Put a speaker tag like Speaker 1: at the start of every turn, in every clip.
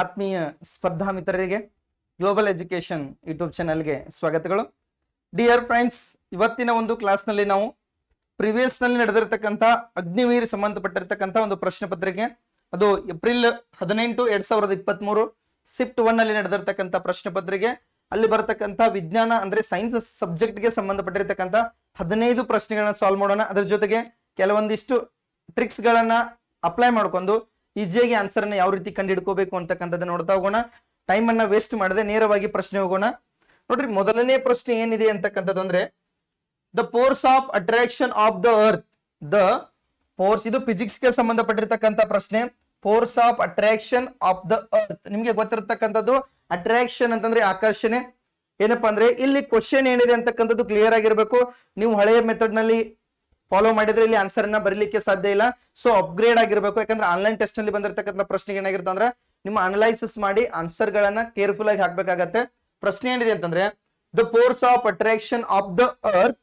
Speaker 1: ಆತ್ಮೀಯ ಸ್ಪರ್ಧಾ ಮಿತ್ರರಿಗೆ ಗ್ಲೋಬಲ್ ಎಜುಕೇಶನ್ ಯೂಟ್ಯೂಬ್ ಚಾನಲ್ಗೆ ಸ್ವಾಗತಗಳು. ಡಿಯರ್ ಫ್ರೆಂಡ್ಸ್ ಇವತ್ತಿನ ಒಂದು ಕ್ಲಾಸ್ನಲ್ಲಿ ನಾವು ಪ್ರಿವಿಯಸ್ನಲ್ಲಿ ನಡೆದಿರ್ತಕ್ಕಂಥ ಅಗ್ನಿವೀರ್ ಸಂಬಂಧಪಟ್ಟಿರತಕ್ಕಂಥ ಒಂದು ಪ್ರಶ್ನೆ ಪತ್ರಿಕೆ, ಅದು ಏಪ್ರಿಲ್ ಹದಿನೆಂಟು ಎರಡ್ ಸಾವಿರದ ಇಪ್ಪತ್ತ್ ಮೂರು ಸಿಫ್ಟ್ ಒನ್ ಅಲ್ಲಿ ನಡೆದಿರ್ತಕ್ಕಂಥ ಪ್ರಶ್ನೆ ಪತ್ರಿಕೆ. ಅಲ್ಲಿ ಬರತಕ್ಕಂಥ ವಿಜ್ಞಾನ ಅಂದ್ರೆ ಸೈನ್ಸ್ ಸಬ್ಜೆಕ್ಟ್ಗೆ ಸಂಬಂಧಪಟ್ಟಿರ್ತಕ್ಕಂಥ ಹದಿನೈದು ಪ್ರಶ್ನೆಗಳನ್ನ ಸಾಲ್ವ್ ಮಾಡೋಣ. ಅದ್ರ ಜೊತೆಗೆ ಕೆಲವೊಂದಿಷ್ಟು ಟ್ರಿಕ್ಸ್ ಗಳನ್ನ ಅಪ್ಲೈ ಮಾಡ್ಕೊಂಡು ಈಜಿಯಾಗಿ ಆನ್ಸರ್ ಅನ್ನ ಯಾವ ರೀತಿ ಕಂಡುಹಿಡ್ಕೋಬೇಕು ಅಂತಕ್ಕಂಥದ್ದು ನೋಡ್ತಾ ಹೋಗೋಣ. ಟೈಮ್ ಅನ್ನ ವೇಸ್ಟ್ ಮಾಡದೆ ನೇರವಾಗಿ ಪ್ರಶ್ನೆ ಹೋಗೋಣ. ನೋಡ್ರಿ, ಮೊದಲನೇ ಪ್ರಶ್ನೆ ಏನಿದೆ ಅಂತಕ್ಕಂಥದ್ದು ಅಂದ್ರೆ the force of attraction of the earth the force ಇದು ಫಿಸಿಕ್ಸ್ಗೆ ಸಂಬಂಧಪಟ್ಟಿರ್ತಕ್ಕಂಥ ಪ್ರಶ್ನೆ. Force of attraction of the earth ನಿಮ್ಗೆ ಗೊತ್ತಿರತಕ್ಕಂಥದ್ದು ಅಟ್ರಾಕ್ಷನ್ ಅಂತಂದ್ರೆ ಆಕರ್ಷಣೆ. ಏನಪ್ಪಾ ಅಂದ್ರೆ, ಇಲ್ಲಿ ಕ್ವಶನ್ ಏನಿದೆ ಅಂತಕ್ಕಂಥದ್ದು ಕ್ಲಿಯರ್ ಆಗಿರ್ಬೇಕು. ನೀವು ಹಳೆಯ ಮೆಥಡ್ನಲ್ಲಿ ಫಾಲೋ ಮಾಡಿದ್ರೆ ಇಲ್ಲಿ ಆನ್ಸರ್ ಅನ್ನ ಬರಲಿಕ್ಕೆ ಸಾಧ್ಯ ಇಲ್ಲ. ಸೊ ಅಪ್ಗ್ರೇಡ್ ಆಗಿರ್ಬೇಕು. ಯಾಕಂದ್ರೆ ಆನ್ಲೈನ್ ಟೆಸ್ಟ್ನಲ್ಲಿ ಬಂದಿರತಕ್ಕಂಥ ಪ್ರಶ್ನೆಗೆ ಏನಾಗಿರುತ್ತೆ ಅಂದ್ರೆ, ನಿಮ್ಮ ಅನಲೈಸಿಸ್ ಮಾಡಿ ಆನ್ಸರ್ ಗಳನ್ನ ಕೇರ್ಫುಲ್ ಆಗಿ ಹಾಕ್ಬೇಕಾಗತ್ತೆ. ಪ್ರಶ್ನೆ ಏನಿದೆ ಅಂತಂದ್ರೆ the force of attraction of the earth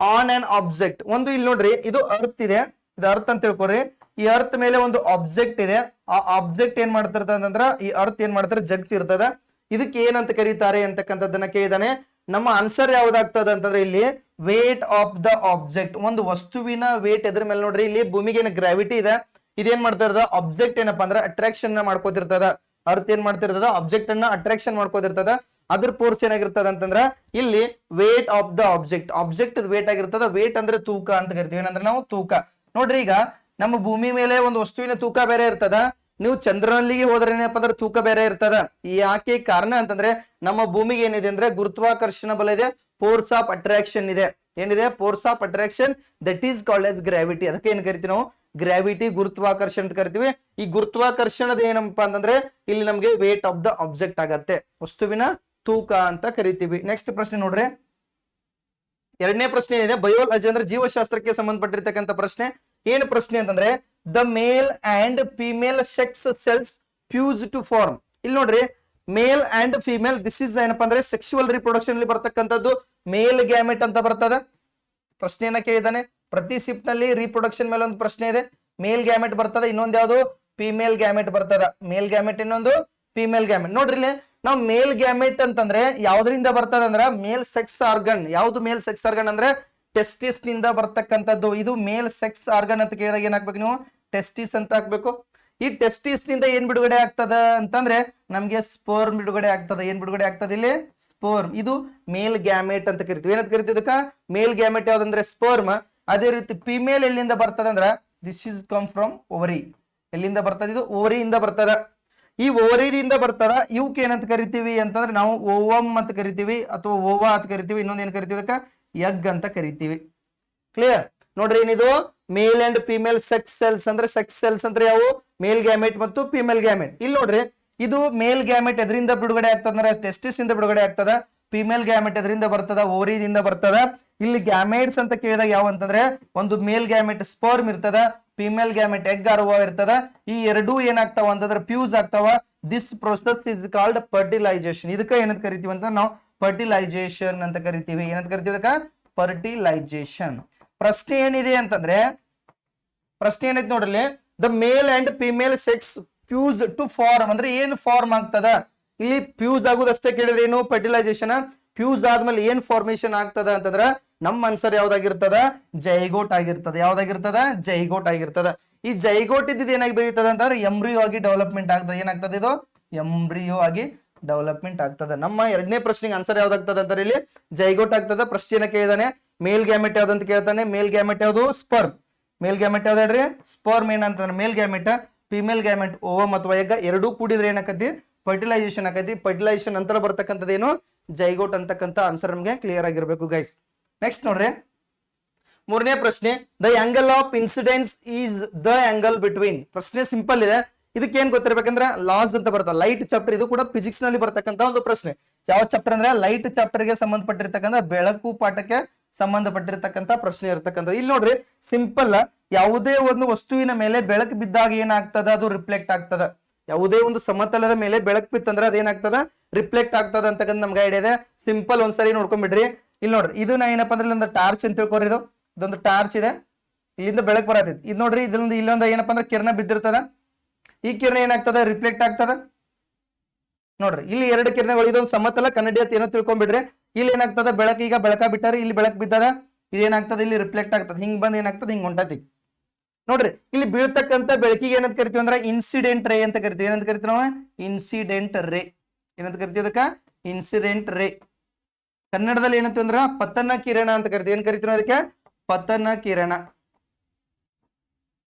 Speaker 1: on an object ಒಂದು ಇಲ್ಲಿ ನೋಡ್ರಿ, ಇದು ಅರ್ತ್ ಇದೆ. ಇದು ಅರ್ತ್ ಅಂತ ತಿಳ್ಕೊರಿ ಈ ಅರ್ತ್ ಮೇಲೆ ಒಂದು ಆಬ್ಜೆಕ್ಟ್ ಇದೆ. ಆ ಆಬ್ಜೆಕ್ಟ್ ಏನ್ ಮಾಡ್ತಿರ್ತದ ಅಂತಂದ್ರ, ಈ ಅರ್ತ್ ಏನ್ ಮಾಡ್ತಾರೆ ಜಗತ್ತಿರ್ತದ ಇದಕ್ಕೆ ಏನಂತ ಕರೀತಾರೆ ಅಂತಕ್ಕಂಥದ್ದನ್ನ ಕೇಳಿದಾನೆ. ನಮ್ಮ ಆನ್ಸರ್ ಯಾವ್ದಾಗ್ತದ ಅಂತಂದ್ರೆ ಇಲ್ಲಿ ವೇಟ್ ಆಫ್ ದ ಆಬ್ಜೆಕ್ಟ್ ಒಂದು ವಸ್ತುವಿನ ವೇಟ್ ಎದ್ರ ಮೇಲೆ ನೋಡ್ರಿ, ಇಲ್ಲಿ ಭೂಮಿಗೆ ಏನು ಗ್ರಾವಿಟಿ ಇದೆ, ಇದೇನ್ ಮಾಡ್ತಿರ್ತದ ಆಬ್ಜೆಕ್ಟ್ ಏನಪ್ಪಾ ಅಂದ್ರೆ ಅಟ್ರಾಕ್ಷನ್ ಮಾಡ್ಕೋತಿರ್ತದ. ಅರ್ತ್ ಏನ್ ಮಾಡ್ತಿರ್ತದ ಆಬ್ಜೆಕ್ಟ್ ಅನ್ನ ಅಟ್ರಾಕ್ಷನ್ ಮಾಡ್ಕೋತಿರ್ತದ. ಅದ್ರ ಫೋರ್ಸ್ ಏನಾಗಿರ್ತದ ಅಂತಂದ್ರ, ಇಲ್ಲಿ weight of the object object weight ಆಗಿರ್ತದ. ವೇಟ್ ಅಂದ್ರೆ ತೂಕ ಅಂತ ಕರಿತೀವಿ. ಏನಂದ್ರೆ ನಾವು ತೂಕ. ನೋಡ್ರಿ ಈಗ, ನಮ್ಮ ಭೂಮಿ ಮೇಲೆ ಒಂದು ವಸ್ತುವಿನ ತೂಕ ಬೇರೆ ಇರ್ತದ. ನೀವು ಚಂದ್ರನಲ್ಲಿಗೆ ಹೋದ್ರೆ ಏನಪ್ಪ ಅಂದ್ರೆ ತೂಕ ಬೇರೆ ಇರ್ತದ. ಯಾಕೆ ಕಾರಣ ಅಂತಂದ್ರೆ, ನಮ್ಮ ಭೂಮಿಗೆ ಏನಿದೆ ಅಂದ್ರೆ ಗುರುತ್ವಾಕರ್ಷಣ ಬಲ ಇದೆ. ಫೋರ್ಸ್ ಆಫ್ ಅಟ್ರಾಕ್ಷನ್ ಇದೆ. ಏನಿದೆ? Force of attraction that is called as gravity ಅದಕ್ಕೆ ಏನ್ ಕರಿತೀವಿ ನಾವು? ಗ್ರಾವಿಟಿ ಗುರುತ್ವಾಕರ್ಷಣ ಅಂತ ಕರಿತೀವಿ. ಈ ಗುರುತ್ವಾಕರ್ಷಣದ ಏನಪ್ಪಾ ಅಂತಂದ್ರೆ ಇಲ್ಲಿ ನಮ್ಗೆ ವೇಟ್ ಆಫ್ ದ ಆಬ್ಜೆಕ್ಟ್ ಆಗತ್ತೆ. ವಸ್ತುವಿನ ತೂಕ ಅಂತ ಕರಿತೀವಿ. ನೆಕ್ಸ್ಟ್ ಪ್ರಶ್ನೆ ನೋಡ್ರಿ. ಎರಡನೇ ಪ್ರಶ್ನೆ ಏನಿದೆ? ಬಯೋಲಜಿ ಅಂದ್ರೆ ಜೀವಶಾಸ್ತ್ರಕ್ಕೆ ಸಂಬಂಧಪಟ್ಟಿರ್ತಕ್ಕಂಥ ಪ್ರಶ್ನೆ. ಏನು ಪ್ರಶ್ನೆ ಅಂತಂದ್ರೆ the male and female sex cells fuse to form ಇಲ್ಲಿ ನೋಡ್ರಿ male and female this is ಏನಪ್ಪಾ ಅಂದ್ರೆ ಸೆಕ್ಸುವಲ್ ರಿಪ್ರೊಡಕ್ಷನ್ ಅಲ್ಲಿ ಬರ್ತಕ್ಕಂಥದ್ದು. ಮೇಲ್ ಗ್ಯಾಮೆಟ್ ಅಂತ ಬರ್ತದ. ಪ್ರಶ್ನೆಯನ್ನ ಕೇಳಿದಾನೆ ಪ್ರತಿ ಶಿಫ್ಟ್ನಲ್ಲಿ ರಿಪ್ರೊಡಕ್ಷನ್ ಮೇಲೆ ಒಂದು ಪ್ರಶ್ನೆ ಇದೆ. ಮೇಲ್ ಗ್ಯಾಮೆಟ್ ಬರ್ತದ, ಇನ್ನೊಂದು ಯಾವುದು? ಫಿಮೇಲ್ ಗ್ಯಾಮೆಟ್ ಬರ್ತದ. ಮೇಲ್ ಗ್ಯಾಮೆಟ್ ಇನ್ನೊಂದು ಫಿಮೇಲ್ ಗ್ಯಾಮೆಟ್ ನೋಡ್ರಿ ನಾವು ಮೇಲ್ ಗ್ಯಾಮೆಟ್ ಅಂತಂದ್ರೆ ಯಾವ್ದ್ರಿಂದ ಬರ್ತದ ಅಂದ್ರ ಮೇಲ್ ಸೆಕ್ಸ್ ಆರ್ಗನ್ ಯಾವ್ದು ಮೇಲ್ ಸೆಕ್ಸ್ ಆರ್ಗನ್ ಅಂದ್ರೆ ಟೆಸ್ಟಿಸ್ನಿಂದ ಬರ್ತಕ್ಕಂಥದ್ದು. ಇದು ಮೇಲ್ ಸೆಕ್ಸ್ ಆರ್ಗನ್ ಅಂತ ಕೇಳಿದಾಗ ಏನ್ ಹಾಕ್ಬೇಕು ನೀವು? ಟೆಸ್ಟಿಸ್ ಅಂತ ಹಾಕ್ಬೇಕು. ಈ ಟೆಸ್ಟಿಸ್ನಿಂದ ಏನ್ ಬಿಡುಗಡೆ ಆಗ್ತದ ಅಂತಂದ್ರೆ ನಮ್ಗೆ ಸ್ಪೋರ್ಮ್ ಬಿಡುಗಡೆ ಆಗ್ತದ. ಏನ್ ಬಿಡುಗಡೆ ಆಗ್ತದ ಇಲ್ಲಿ? ಸ್ಪೋರ್ಮ್ ಇದು ಮೇಲ್ ಗ್ಯಾಮೆಟ್ ಅಂತ ಕರಿತೀವಿ. ಏನಂತ ಕರಿತೀವಿ ಇದಕ್ಕ? ಮೇಲ್ ಗ್ಯಾಮೆಟ್ ಯಾವ್ದಂದ್ರೆ ಸ್ಪೋರ್ಮ್ ಅದೇ ರೀತಿ ಫಿಮೇಲ್ ಎಲ್ಲಿಂದ ಬರ್ತದ ಅಂದ್ರ this is come from ovary ಎಲ್ಲಿಂದ ಬರ್ತದ? ಇದು ಓವರಿಯಿಂದ ಬರ್ತದ. ಈ ಓವರಿದಿಂದ ಬರ್ತದ. ಇವಕ್ಕೆ ಏನಂತ ಕರಿತೀವಿ ಅಂತಂದ್ರೆ ನಾವು ಓವಮ್ ಅಂತ ಕರಿತೀವಿ ಅಥವಾ ಓವಾ ಅಂತ ಕರಿತೀವಿ. ಇನ್ನೊಂದು ಏನ್ ಕರಿತೀವಿ ಅದಕ್ಕ ಎಗ್ ಅಂತ ಕರಿತೀವಿ. ಕ್ಲಿಯರ್ ನೋಡ್ರಿ ಏನಿದು? Male and female sex cells ಅಂದ್ರೆ ಸೆಕ್ಸ್ ಸೆಲ್ಸ್ ಅಂದ್ರೆ ಯಾವ? ಮೇಲ್ ಗ್ಯಾಮೆಟ್ ಮತ್ತು ಫಿಮೇಲ್ ಗ್ಯಾಮೆಟ್. ಇಲ್ಲಿ ನೋಡ್ರಿ, ಇದು ಮೇಲ್ ಗ್ಯಾಮೆಟ್ ಎದರಿಂದ ಬಿಡುಗಡೆ ಆಗ್ತದಂದ್ರೆ ಟೆಸ್ಟಿಸ್ ಇಂದ ಬಿಡುಗಡೆ ಆಗ್ತದ. ಫಿಮೇಲ್ ಗ್ಯಾಮೆಟ್ ಎದರಿಂದ ಬರ್ತದ ಓರಿದಿಂದ ಬರ್ತದ. ಇಲ್ಲಿ ಗ್ಯಾಮೇಟ್ಸ್ ಅಂತ ಕೇಳಿದಾಗ ಯಾವ ಅಂತಂದ್ರೆ, ಒಂದು ಮೇಲ್ ಗ್ಯಾಮೆಟ್ ಸ್ಪರ್ಮ್ ಇರ್ತದ, ಫಿಮೇಲ್ ಗ್ಯಾಮೆಟ್ ಎಗ್ ಅರುವ ಇರ್ತದ. ಈ ಎರಡೂ ಏನಾಗ್ತಾವ ಅಂತಂದ್ರೆ ಫ್ಯೂಸ್ ಆಗ್ತಾವ. This process is called fertilisation ಇದಕ್ಕ ಏನಂತ ಕರಿತೀವಿ ಅಂತ ನಾವು ಫರ್ಟಿಲೈಸೇಷನ್ ಅಂತ ಕರಿತೀವಿ. ಏನಂತ ಕರಿತೀವಿ ಅದಕ್ಕ ಫರ್ಟಿಲೈಜೇಷನ್ ಪ್ರಶ್ನೆ ಏನಿದೆ ಅಂತಂದ್ರೆ, ಪ್ರಶ್ನೆ ಏನೈತಿ ನೋಡ್ರಿ the male and female sex fuse to form ಅಂದ್ರೆ ಏನು ಫಾರ್ಮ್ ಆಗ್ತದ? ಇಲ್ಲಿ ಫ್ಯೂಸ್ ಆಗುದಷ್ಟೇ ಕೇಳಿದ್ರೆ ಏನು ಫರ್ಟಿಲೈಸೇಷನ್ ಫ್ಯೂಸ್ ಆದ್ಮೇಲೆ ಏನ್ ಫಾರ್ಮೇಶನ್ ಆಗ್ತದ ಅಂತಂದ್ರ ನಮ್ಮ ಆನ್ಸರ್ ಯಾವ್ದಾಗಿರ್ತದ? ಜೈಗೋಟ್ ಆಗಿರ್ತದ. ಯಾವ್ದಾಗಿರ್ತದ? ಜೈಗೋಟ್ ಆಗಿರ್ತದ. ಈ ಜೈಗೋಟ್ ಇದ್ದಿದ್ದು ಏನಾಗಿ ಬೆಳೀತದ ಅಂತಂದ್ರೆ ಎಂಬ್ರಿಯೋ ಆಗಿ ಡೆವಲಪ್ಮೆಂಟ್ ಆಗ್ತದೆ. ಏನಾಗ್ತದೆ ಇದು? ಎಂಬ್ರಿಯೋ ಆಗಿ ಡೆವಲಪ್ಮೆಂಟ್ ಆಗ್ತದೆ. ನಮ್ಮ ಎರಡನೇ ಪ್ರಶ್ನೆಗೆ ಆನ್ಸರ್ ಯಾವ್ದಾಗ್ತದೆ ಅಂತಾರೆ ಇಲ್ಲಿ ಜೈಗೋಟ್ ಆಗ್ತದ. ಪ್ರಶ್ನೆನ ಕೇಳಿದಾನೆ. ಮೇಲ್ ಗ್ಯಾಮೆಟ್ ಯಾವ್ದಂತ ಕೇಳ್ತಾನೆ. ಮೇಲ್ ಗ್ಯಾಮೆಟ್ ಯಾವುದು? ಸ್ಪರ್ಮ್ ಮೇಲ್ ಗ್ಯಾಮೆಟ್ ಯಾವ್ದು ಸ್ಪೋರ್ ಸ್ಪರ್ಮ್ ಏನಂತಂದ್ರೆ male gamete female gamete ovum ಅಥವಾ ಎಗ್ ಎರಡೂ ಕೂಡಿದ್ರೆ ಏನಾಕತಿ ಫರ್ಟಿಲೈಸೇಷನ್ ಆಕತಿ ಫರ್ಟಿಲೈಸೇಷನ್ ನಂತರ ಬರ್ತಕ್ಕಂಥದ್ದೇನು ಜೈಗೋಟ್ ಅಂತಕ್ಕಂಥ ಆನ್ಸರ್ ನಮಗೆ ಕ್ಲಿಯರ್ ಆಗಿರ್ಬೇಕು ಗೈಸ್ ನೆಕ್ಸ್ಟ್ ನೋಡ್ರಿ. ಮೂರನೇ ಪ್ರಶ್ನೆ the angle of incidence is the angle between ಪ್ರಶ್ನೆ ಸಿಂಪಲ್ ಇದೆ. ಇದಕ್ಕೆ ಏನ್ ಗೊತ್ತಿರಬೇಕಂದ್ರೆ ಲಾಸ್ ಅಂತ ಬರ್ತದೆ. ಲೈಟ್ ಚಾಪ್ಟರ್ ಇದು ಕೂಡ ಫಿಸಿಕ್ಸ್ನಲ್ಲಿ ಬರ್ತಕ್ಕಂಥ ಒಂದು ಪ್ರಶ್ನೆ. ಯಾವ ಚಾಪ್ಟರ್ ಅಂದ್ರೆ ಲೈಟ್ ಚಾಪ್ಟರ್ಗೆ ಸಂಬಂಧಪಟ್ಟಿರ್ತಕ್ಕಂಥ ಬೆಳಕು ಪಾಠಕ್ಕೆ ಸಂಬಂಧಪಟ್ಟಿರ್ತಕ್ಕಂಥ ಪ್ರಶ್ನೆ ಇರ್ತಕ್ಕಂಥ ಇಲ್ಲಿ ನೋಡ್ರಿ ಸಿಂಪಲ್ ಯಾವುದೇ ಒಂದು ವಸ್ತುವಿನ ಮೇಲೆ ಬೆಳಕು ಬಿದ್ದಾಗ ಏನಾಗ್ತದ? ಅದು ರಿಫ್ಲೆಕ್ಟ್ ಆಗ್ತದ. ಯಾವುದೇ ಒಂದು ಸಮತಲದ ಮೇಲೆ ಬೆಳಕು ಬಿತ್ತಂದ್ರೆ ಅದೇನಾಗ್ತದ ರಿಫ್ಲೆಕ್ಟ್ ಆಗ್ತದ ಅಂತಕ್ಕಂಥ ನಮ್ಗೆ ಐಡಿಯಾ ಇದೆ. ಸಿಂಪಲ್ ಒಂದ್ಸರಿ ನೋಡ್ಕೊಂಡ್ಬಿಡ್ರಿ. ಇಲ್ಲಿ ನೋಡ್ರಿ ಇದು ನಾ ಏನಪ್ಪಾ ಅಂದ್ರೆ ಇಲ್ಲೊಂದು ಟಾರ್ಚ್ ಅಂತ ತಿಳ್ಕೊರಿ ಇದು. ಇದೊಂದು ಟಾರ್ಚ್ ಇದೆ. ಇಲ್ಲಿಂದ ಬೆಳಕು ಬರತೈತಿ. ಇದು ನೋಡ್ರಿ ಇದೊಂದು ಇಲ್ಲೊಂದು ಏನಪ್ಪಾ ಅಂದ್ರೆ ಕಿರಣ ಬಿದ್ದಿರ್ತದ. ಈ ಕಿರಣ ಏನಾಗ್ತದ? ರಿಫ್ಲೆಕ್ಟ್ ಆಗ್ತದ. ನೋಡ್ರಿ, ಇಲ್ಲಿ ಎರಡು ಕಿರಣಗಳು, ಇದೊಂದು ಸಮತಲ ಕನ್ನಡಿ ಅಂತ ಏನೋ ತಿಳ್ಕೊಂಡ್ಬಿಡ್ರಿ. ಇಲ್ಲಿ ಏನಾಗ್ತದ? ಬೆಳಕು ಈಗ ಬೆಳಕ ಬಿಟ್ಟಾರ, ಇಲ್ಲಿ ಬೆಳಕು ಬಿದ್ದದ? ಇದೇನಾಗ್ತದೆ? ಇಲ್ಲಿ ರಿಫ್ಲೆಕ್ಟ್ ಆಗ್ತದೆ. ಹಿಂಗ್ ಬಂದ್ ಏನಾಗ್ತದೆ? ಹಿಂಗ್ ಹೊಂಟತಿ. ನೋಡ್ರಿ, ಇಲ್ಲಿ ಬೀಳ್ತಕ್ಕಂತ ಬೆಳಕಿಗೆ ಏನಂತ ಕರಿತೀವಿ ಅಂದ್ರೆ ಇನ್ಸಿಡೆಂಟ್ ರೇ ಅಂತ ಕರಿತೀವಿ. ಏನಂತ ಕರಿತೀವಿ ನಾವು? ಇನ್ಸಿಡೆಂಟ್ ರೇ ಏನಂತ ಕರಿತೀವಿ ಅದಕ್ಕ? ಇನ್ಸಿಡೆಂಟ್ ರೇ ಕನ್ನಡದಲ್ಲಿ ಏನಂತ ಅಂದ್ರ ಪತನ ಕಿರಣ ಅಂತ ಕರಿತೀವಿ. ಏನ್ ಕರಿತೀವಿ ಅದಕ್ಕೆ? ಪತನ ಕಿರಣ.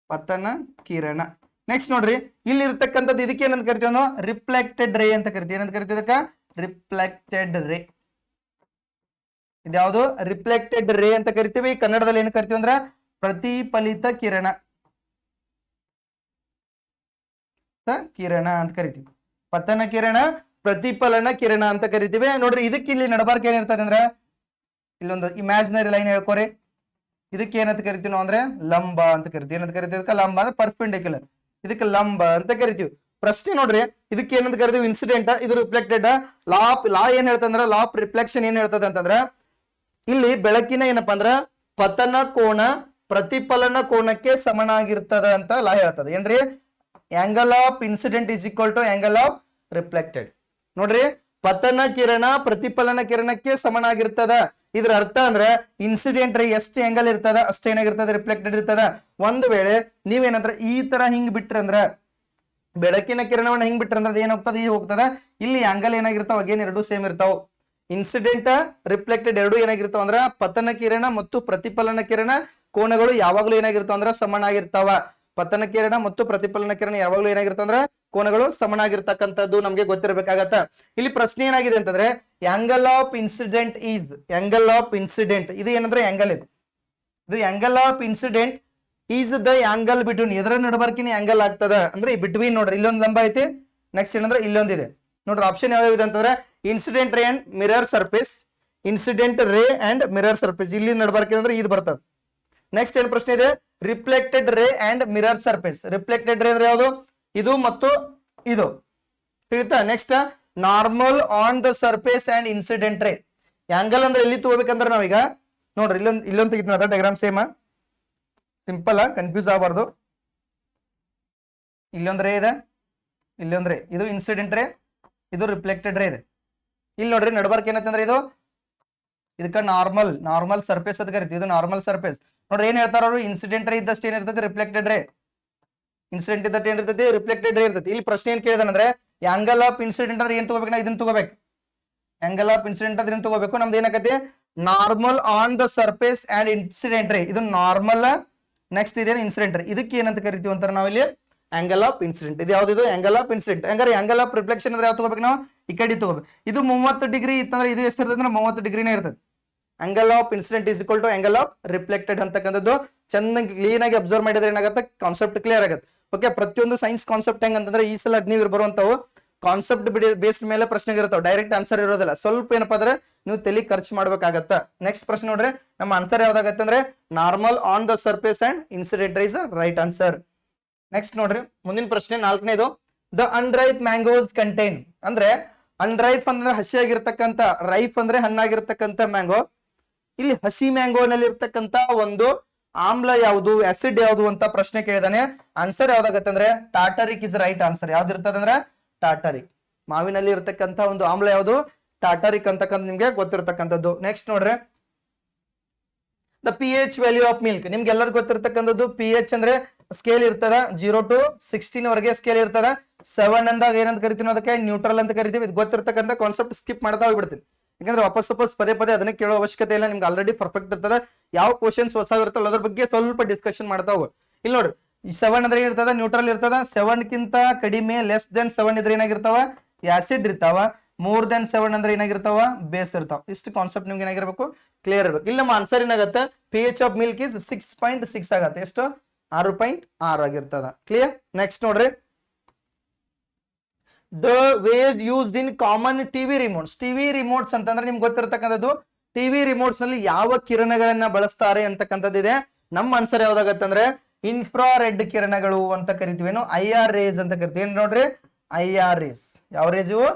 Speaker 1: ಪತನ ಕಿರಣ. ನೆಕ್ಸ್ಟ್ ನೋಡ್ರಿ, ಇಲ್ಲಿ ಇರ್ತಕ್ಕಂಥದ್ದು ಇದಕ್ಕೆ ಏನಂತ ಕರಿತೀವಿ ನಾವು ರಿಫ್ಲೆಕ್ಟೆಡ್ ರೇ ಅಂತ ಕರಿತೀವಿ. ಏನಂತ ಕರಿತೀವಿ ಅದಕ್ಕ ರಿಫ್ಲೆಕ್ಟೆಡ್ ರೇ ಇದ್ಯಾವುದು? ರಿಫ್ಲೆಕ್ಟೆಡ್ ರೇ ಅಂತ ಕರಿತೀವಿ. ಕನ್ನಡದಲ್ಲಿ ಏನು ಕರಿತೀವಿ ಅಂದ್ರೆ ಪ್ರತಿಫಲಿತ ಕಿರಣ. ಕಿರಣ ಅಂತ ಕರಿತೀವಿ. ಪತನ ಕಿರಣ, ಪ್ರತಿಫಲನ ಕಿರಣ ಅಂತ ಕರಿತೀವಿ. ನೋಡ್ರಿ, ಇದಕ್ಕೆ ಇಲ್ಲಿ ನಡಬಾರ್ಕ ಏನಿರ್ತದೆ ಅಂದ್ರೆ, ಇಲ್ಲೊಂದು ಇಮ್ಯಾಜಿನರಿ ಲೈನ್ ಹೇಳ್ಕೊರಿ. ಇದಕ್ಕೆ ಏನಂತ ಕರಿತೀವಿ ನಾವು ಅಂದ್ರೆ ಲಂಬ ಅಂತ ಕರಿತೀವಿ. ಏನಂತ ಕರಿತೀವಿ ಲಂಬ ಅಂದ್ರೆ ಪರ್ಪೆಂಡಿಕ್ಯುಲರ್ ಇದಕ್ಕೆ ಲಂಬ ಅಂತ ಕರಿತೀವಿ. ಪ್ರಶ್ನೆ ನೋಡ್ರಿ, ಇದಕ್ಕೆ ಏನಂತ ಕರಿತೀವಿ? ಇನ್ಸಿಡೆಂಟ್ ಇದು ರಿಫ್ಲೆಕ್ಟೆಡ್ ಲಾ ಲಾ ಏನ್ ಹೇಳ್ತಂದ್ರ ಲಾ ಆಫ್ ರಿಫ್ಲೆಕ್ಷನ್ ಏನ್ ಹೇಳ್ತದೆ ಅಂತಂದ್ರ, ಇಲ್ಲಿ ಬೆಳಕಿನ ಏನಪ್ಪಾ ಅಂದ್ರ, ಪತನ ಕೋಣ ಪ್ರತಿಫಲನ ಕೋಣಕ್ಕೆ ಸಮನಾಗಿರ್ತದ ಅಂತ ಲಾ ಹೇಳ್ತದೆ. ಏನ್ರಿ? Angle of incident is equal to angle of reflected ನೋಡ್ರಿ, ಪತನ ಕಿರಣ ಪ್ರತಿಫಲನ ಕಿರಣಕ್ಕೆ ಸಮನಾಗಿರ್ತದ. ಇದ್ರ ಅರ್ಥ ಅಂದ್ರೆ ಇನ್ಸಿಡೆಂಟ್ ಎಷ್ಟು ಆಂಗಲ್ ಇರ್ತದ, ಅಷ್ಟು ಏನಾಗಿರ್ತದ ರಿಫ್ಲೆಕ್ಟೆಡ್ ಇರ್ತದ. ಒಂದು ವೇಳೆ ನೀವೇನಂದ್ರೆ ಈ ತರ ಹಿಂಗ್ ಬಿಟ್ರಂದ್ರ ಬೆಳಕಿನ ಕಿರಣವನ್ನ ಹಿಂಗ್ ಅಂದ್ರೆ ಏನ್ ಹೋಗ್ತದೆ ಈ ಹೋಗ್ತದ. ಇಲ್ಲಿ ಆಂಗಲ್ ಏನಾಗಿರ್ತಾವ, ಅಗೇನ್ ಎರಡು ಸೇಮ್ ಇರ್ತಾವ. ಇನ್ಸಿಡೆಂಟ್ ರಿಫ್ಲೆಕ್ಟೆಡ್ ಎರಡು ಏನಾಗಿರ್ತಾವ ಅಂದ್ರ ಪತನ ಕಿರಣ ಮತ್ತು ಪ್ರತಿಫಲನ ಕಿರಣ ಕೋನಗಳು ಯಾವಾಗಲೂ ಏನಾಗಿರ್ತಾವ ಅಂದ್ರ ಸಮನಾಗಿರ್ತಾವ ಪತನ ಕಿರಣ ಮತ್ತು ಪ್ರತಿಫಲನ ಕಿರಣ ಯಾವಾಗಲೂ ಏನಾಗಿರ್ತಾವ ಅಂದ್ರ ಕೋನಗಳು ಸಮನಾಗಿರ್ತಕ್ಕಂಥದ್ದು ನಮಗೆ ಗೊತ್ತಿರಬೇಕಾಗತ್ತ. ಇಲ್ಲಿ ಪ್ರಶ್ನೆ ಏನಾಗಿದೆ ಅಂತಂದ್ರೆ angle of incident is angle of incident ಇದು ಏನಂದ್ರೆ ಆಂಗಲ್ ಇದು. ಇದು angle of incident is the angle between ಎದುರ ನಡಬರ್ಕಿನ ಆಂಗಲ್ ಆಗ್ತದ? ಅಂದ್ರೆ ಬಿಟ್ವೀನ್ ನೋಡ್ರಿ, ಇಲ್ಲೊಂದು ಲಂಬ ಐತಿ ನೆಕ್ಸ್ಟ್ ಏನಂದ್ರೆ ಇಲ್ಲೊಂದಿದೆ. ನೋಡ್ರಿ ಆಪ್ಷನ್ ಯಾವ್ಯಾವ ಇದೆ ಅಂತಂದ್ರೆ incident ray and mirror surface incident ray and mirror surface ಇಲ್ಲಿ ನಡಬರ್ಕಿ ಅಂದ್ರೆ ಇದು ಬರ್ತದ. ನೆಕ್ಸ್ಟ್ ಏನ್ ಪ್ರಶ್ನೆ ಇದೆ? ರಿಫ್ಲೆಕ್ಟೆಡ್ ರೇ ಅಂಡ್ ಮಿರರ್ ಸರ್ಫೇಸ್ ರಿಫ್ಲೆಕ್ಟೆಡ್ ರೇ ಅಂದ್ರೆ ಯಾವುದು? ಇದು ಮತ್ತು ಇದು. ತಿಳಿತಾ? Next normal on the surface and incident ray angle ಅಂದ್ರೆ ಎಲ್ಲಿ ತಗೋಬೇಕಂದ್ರೆ ನಾವೀಗ ನೋಡ್ರಿ, ಇಲ್ಲೊಂದು ಇಲ್ಲೊಂದು ತೆಗಿತೀನಿ ಡಯಾಗ್ರಾಮ್ ಸೇಮ್ ಸಿಂಪಲ್ ಕನ್ಫ್ಯೂಸ್ ಆಗಬಾರ್ದು. ಇಲ್ಲೊಂದ್ ರೇ ಇದೆ, ಇಲ್ಲೊಂದ್ ರೇ ಇದು ಇನ್ಸಿಡೆಂಟ್ ರೇ ಇದು ರಿಫ್ಲೆಕ್ಟೆಡ್ ರೇ ಇದೆ. ಇಲ್ಲಿ ನೋಡ್ರಿ, ನಡ್ಬಾರ್ಕ್ ಏನಂತಂದ್ರೆ ಇದು, ಇದಕ್ಕ ನಾರ್ಮಲ್ ನಾರ್ಮಲ್ ಸರ್ಫೇಸ್ ಅಂತ ಕರಿತೀವಿ, ಇದು ನಾರ್ಮಲ್ ಸರ್ಫೇಸ್ ನೋಡ್ರಿ, ಏನ್ ಹೇಳ್ತಾರ ಅವರು? ಇನ್ಸಿಡೆಂಟ್ ರೇ ಇದ್ದಷ್ಟು ಏನಿರ್ತದೆ ರಿಫ್ಲೆಕ್ಟೆಡ್ ರೇ ಇನ್ಸಿಡೆಂಟ್ ಇದ್ದಟ್ಟು ಏನಿರ್ತೈತಿ ರಿಫ್ಲೆಕ್ಟೆಡ್ ಇರ್ತೈತಿ ಇಲ್ಲಿ ಪ್ರಶ್ನೆ ಏನ್ ಕೇಳಿದಾನಂದ್ರೆ ಆಂಗಲ್ ಆಫ್ ಇನ್ಸಿಡೆಂಟ್ ಅಂದ್ರೆ ಏನ್ ತಗೋಬೇಕು? ನಾ ಇದನ್ನ ತಗೋಬೇಕು. ಆಂಗಲ್ ಆಫ್ ಇನ್ಸಿಡೆಂಟ್ ಅಂದ್ರೆ ಏನ್ ತಗೋಬೇಕು? ನಮ್ದು ಏನಾಗತ್ತೆ? Normal on the surface and incident ray ಇದು ನಾರ್ಮಲ್ ನೆಕ್ಸ್ಟ್ ಇದೇನು ಇನ್ಸಿಡೆಂಟ್ ರೇ ಇದಕ್ಕೆ ಏನಂತ ಕರಿತೀವಿ ಅಂತಾರೆ ನಾವಿಲ್ಲಿ ಆಂಗಲ್ ಆಫ್ ಇನ್ಸಿಡೆಂಟ್ ಇದು ಯಾವ್ದು ಆಂಗಲ್ ಆಫ್ ಇನ್ಸಿಡೆಂಟ್ ಹಂಗಾರೆ ಆಂಗಲ್ ಆಫ್ ರಿಫ್ಲೆಕ್ಷನ್ ಅಂದ್ರೆ ಯಾವ್ದು ತಗೋಬೇಕು ನಾವು? ಈ ಕಡೆ ತಗೋಬೇಕು. ಇದು ಮೂವತ್ತು ಡಿಗ್ರಿ ಇತ್ತಂದ್ರೆ ಇದು ಎಷ್ಟು ಇರ್ತದೆ ಅಂದ್ರೆ ಮೂವತ್ತು ಡಿಗ್ರಿನೇ ಇರ್ತದೆ. Angle of incident is equal to angle of reflected ಅಂತಕ್ಕಂಥದ್ದು. ಚೆನ್ನಾಗಿ ಕ್ಲೀನ್ ಆಗಿ ಅಬ್ಸರ್ವ್ ಮಾಡಿದ್ರೆ ಏನಾಗುತ್ತೆ? ಕಾನ್ಸೆಪ್ಟ್ ಕ್ಲಿಯರ್ ಆಗುತ್ತೆ. ಓಕೆ ಪ್ರತಿಯೊಂದು ಸೈನ್ಸ್ ಕಾನ್ಸೆಪ್ಟ್ ಹೆಂಗ್ ಅಂತಂದ್ರೆ ಈ ಸಲ ಅಗ್ನಿವೀರ್ ಬರುವಂತವು ಕಾನ್ಸೆಪ್ಟ್ ಬೇಸ್ಡ್ ಮೇಲೆ ಪ್ರಶ್ನೆಗೆ ಇರುತ್ತವೆ. ಡೈರೆಕ್ಟ್ ಆನ್ಸರ್ ಇರೋದಿಲ್ಲ. ಸ್ವಲ್ಪ ಏನಪ್ಪ ಅಂದ್ರೆ ನೀವು ತಲೆ ಖರ್ಚು ಮಾಡ್ಬೇಕಾಗತ್ತ. ನೆಕ್ಸ್ಟ್ ಪ್ರಶ್ನೆ ನೋಡ್ರಿ. ನಮ್ಮ ಆನ್ಸರ್ ಯಾವ್ದಾಗತ್ತೆ ಅಂದ್ರೆ normal on the surface and incident rays right answer next ನೋಡ್ರಿ. ಮುಂದಿನ ಪ್ರಶ್ನೆ ನಾಲ್ಕನೇದು. ದ ಅನ್ರೈಪ್ ಮ್ಯಾಂಗೋಸ್ ಕಂಟೈನ್ ಅಂದ್ರೆ ಅನ್ರೈಪ್ ಅಂದ್ರೆ ಹಸಿಯಾಗಿರ್ತಕ್ಕಂಥ ರೈಫ್ ಅಂದ್ರೆ ಹಣ್ಣಾಗಿರ್ತಕ್ಕಂಥ ಮ್ಯಾಂಗೋ ಇಲ್ಲಿ ಹಸಿ ಮ್ಯಾಂಗೋನಲ್ಲಿ ಇರ್ತಕ್ಕಂಥ ಒಂದು ಆಮ್ಲ ಯಾವುದು? ಆಸಿಡ್ ಯಾವುದು ಅಂತ ಪ್ರಶ್ನೆ ಕೇಳಿದಾನೆ. ಆನ್ಸರ್ ಯಾವ್ದಾಗತ್ತೆ ಅಂದ್ರೆ ಟಾಟರಿಕ್ ಇಸ್ ರೈಟ್ ಆನ್ಸರ್ ಯಾವ್ದು ಇರ್ತದಂದ್ರೆ ಟಾಟರಿಕ್ ಮಾವಿನಲ್ಲಿ ಇರತಕ್ಕಂತ ಒಂದು ಆಮ್ಲ ಯಾವುದು? ಟಾಟರಿಕ್ ಅಂತಕ್ಕಂಥ ನಿಮ್ಗೆ ಗೊತ್ತಿರತಕ್ಕಂಥದ್ದು. ನೆಕ್ಸ್ಟ್ ನೋಡ್ರಿ. The p H value of milk ನಿಮ್ಗೆ ಎಲ್ಲರಿಗೂ ಗೊತ್ತಿರತಕ್ಕಂಥದ್ದು ಪಿ ಎಚ್ ಅಂದ್ರೆ ಸ್ಕೇಲ್ ಇರ್ತದ. ಜೀರೋ ಟು ಸಿಕ್ಸ್ಟೀನ್ ವರೆಗೆ ಸ್ಕೇಲ್ ಇರ್ತದ. ಸೆವೆನ್ ಅಂದಾಗ ಏನಂತ ಕರಿತೀವಿ ಅದಕ್ಕೆ ನ್ಯೂಟ್ರಲ್ ಅಂತ ಕರಿತೀವಿ. ಇದು ಗೊತ್ತಿರತಕ್ಕಂಥ ಕಾನ್ಸೆಪ್ಟ್ ಸ್ಕಿಪ್ ಮಾಡ್ತಾ ಹೋಗ್ಬಿಡ್ತೀನಿ. ಯಾಕಂದ್ರೆ ವಾಪಸ್ ವಾಪಸ್ ಪದೇ ಪದೇ ಅದನ್ನ ಕೇಳೋ ಅವಶ್ಯಕತೆ ಇಲ್ಲ, ನಿಮ್ಗೆ ಆಲ್ರೆಡಿ ಪರ್ಫೆಕ್ಟ್ ಇರ್ತದೆ. ಯಾವ ಕ್ವಶನ್ಸ್ ಹೊಸ ಇರ್ತಲ್ಲ ಅದ್ರ ಬಗ್ಗೆ ಸ್ವಲ್ಪ ಡಿಸ್ಕಷನ್ ಮಾಡ್ತಾ ಹೋಗು. ಇಲ್ಲಿ ನೋಡ್ರಿ ಈ ಸೆವೆನ್ ಅಂದ್ರೆ ಏನಿರ್ತದ? ನ್ಯೂಟ್ರಲ್ ಇರ್ತದ. ಸೆವೆನ್ ಕಿಂತ ಕಡಿಮೆ ಲೆಸ್ ದೆನ್ ಸೆವೆನ್ ಇದ್ರೆ ಏನಾಗಿರ್ತಾವ? ಆಸಿಡ್ ಇರ್ತಾವ. ಮೋರ್ ದೆನ್ ಸೆವೆನ್ ಅಂದ್ರೆ ಏನಾಗಿರ್ತಾವ? ಬೇಸ್ ಇರ್ತಾವ. ಇಷ್ಟು ಕಾನ್ಸೆಪ್ಟ್ ನಿಮ್ಗೆ ಏನಾಗಿರ್ಬೇಕು? ಕ್ಲಿಯರ್ ಇರ್ಬೇಕು. ಇಲ್ಲಿ ನಮ್ಮ ಆನ್ಸರ್ ಏನಾಗುತ್ತೆ? P H of milk is six point six ಆಗತ್ತೆ. ಎಷ್ಟು? ಆರು ಪಾಯಿಂಟ್ ಆರು ಆಗಿರ್ತದ. ಕ್ಲಿಯರ್ ನೆಕ್ಸ್ಟ್ ನೋಡ್ರಿ. The ways used in common TV remotes. TV remotes ಅಂತಂದ್ರೆ ನಿಮ್ಗೆ ಗೊತ್ತಿರತಕ್ಕಂಥದ್ದು, ಟಿವಿ ರಿಮೋಟ್ಸ್ನಲ್ಲಿ ಯಾವ ಕಿರಣಗಳನ್ನ ಬಳಸ್ತಾರೆ ಅಂತಕ್ಕಂಥದ್ದಿದೆ ನಮ್ಮ ಆನ್ಸರ್ ಯಾವ್ದಾಗತ್ತಂದ್ರೆ ಇನ್ಫ್ರಾ ರೆಡ್ ಕಿರಣಗಳು ಅಂತ ಕರಿತೀವಿ ಏನು? ಐ ಆರ್ ರೇಸ್ ಅಂತ ಕರಿತೀವಿ. ಏನ್ ನೋಡ್ರಿ? ಐ ಆರ್ ರೇಸ್ ಯಾವ ರೇಸ್ ಇವು?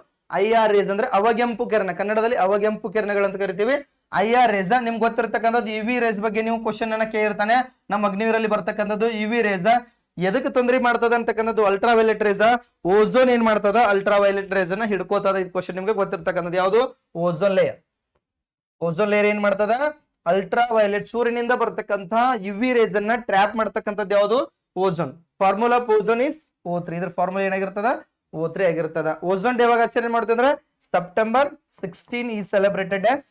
Speaker 1: ಐ ಆರ್ ರೇಸ್ ಅಂದ್ರೆ ಅವಗೆಂಪು ಕಿರಣ. ಕನ್ನಡದಲ್ಲಿ ಅವಗೆಂಪು ಕಿರಣಗಳು ಅಂತ ಕರಿತೀವಿ. ಐ ಆರ್ ರೇಸ್ ನಿಮ್ಗೆ ಗೊತ್ತಿರತಕ್ಕಂಥದ್ದು ಇ ವಿ ರೇಸ್ ಬಗ್ಗೆ ನೀವು ಕ್ವಶನ್ ಅನ್ನ ಕೇಳಿರ್ತಾನೆ. ನಮ್ಮ ಅಗ್ನಿವೀರಲ್ಲಿ ಬರ್ತಕ್ಕಂಥದ್ದು ಇ ವಿ ರೇಸ್ ಎದಕ್ಕೆ ತೊಂದರೆ ಮಾಡ್ತದ ಅಂತಕ್ಕಂಥದ್ದು ಅಲ್ಟ್ರಾ ವೈಲೆಟ್ ರೇಸ್ ಓಝೋನ್ ಏನ್ ಮಾಡ್ತದ? ಅಲ್ಟ್ರಾ ವೈಲೆಟ್ ರೇಸ್ ಅನ್ನ ಹಿಡ್ಕೋತದ ಇದು ಕ್ವಶನ್ ನಿಮ್ಗೆ ಗೊತ್ತಿರ್ತಕ್ಕಂಥದ್ದು. ಯಾವುದು? ಓಝೋನ್ ಲೇಯರ್ ಓಝೋನ್ ಲೇಯರ್ ಏನ್ ಮಾಡ್ತದ? ಅಲ್ಟ್ರಾ ವೈಲೆಟ್ ಸೂರ್ಯನಿಂದ ಬರ್ತಕ್ಕಂಥ ಯುವಿ ರೇಸ್ ಅನ್ನ ಟ್ರ್ಯಾಪ್ ಮಾಡ್ತಕ್ಕಂಥದ್ದು ಯಾವುದು? Ozone formula ozone is O three ಇದ್ರ ಫಾರ್ಮುಲಾ ಏನಾಗಿರ್ತದ? ಓ ತ್ರೀ ಆಗಿರ್ತದ. ಓಝೋನ್ ಡೇ ಯಾವಾಗ ಆಚರಣೆ ಅಂದ್ರೆ ಸೆಪ್ಟೆಂಬರ್ ಸಿಕ್ಸ್ಟೀನ್ ಈ celebrated as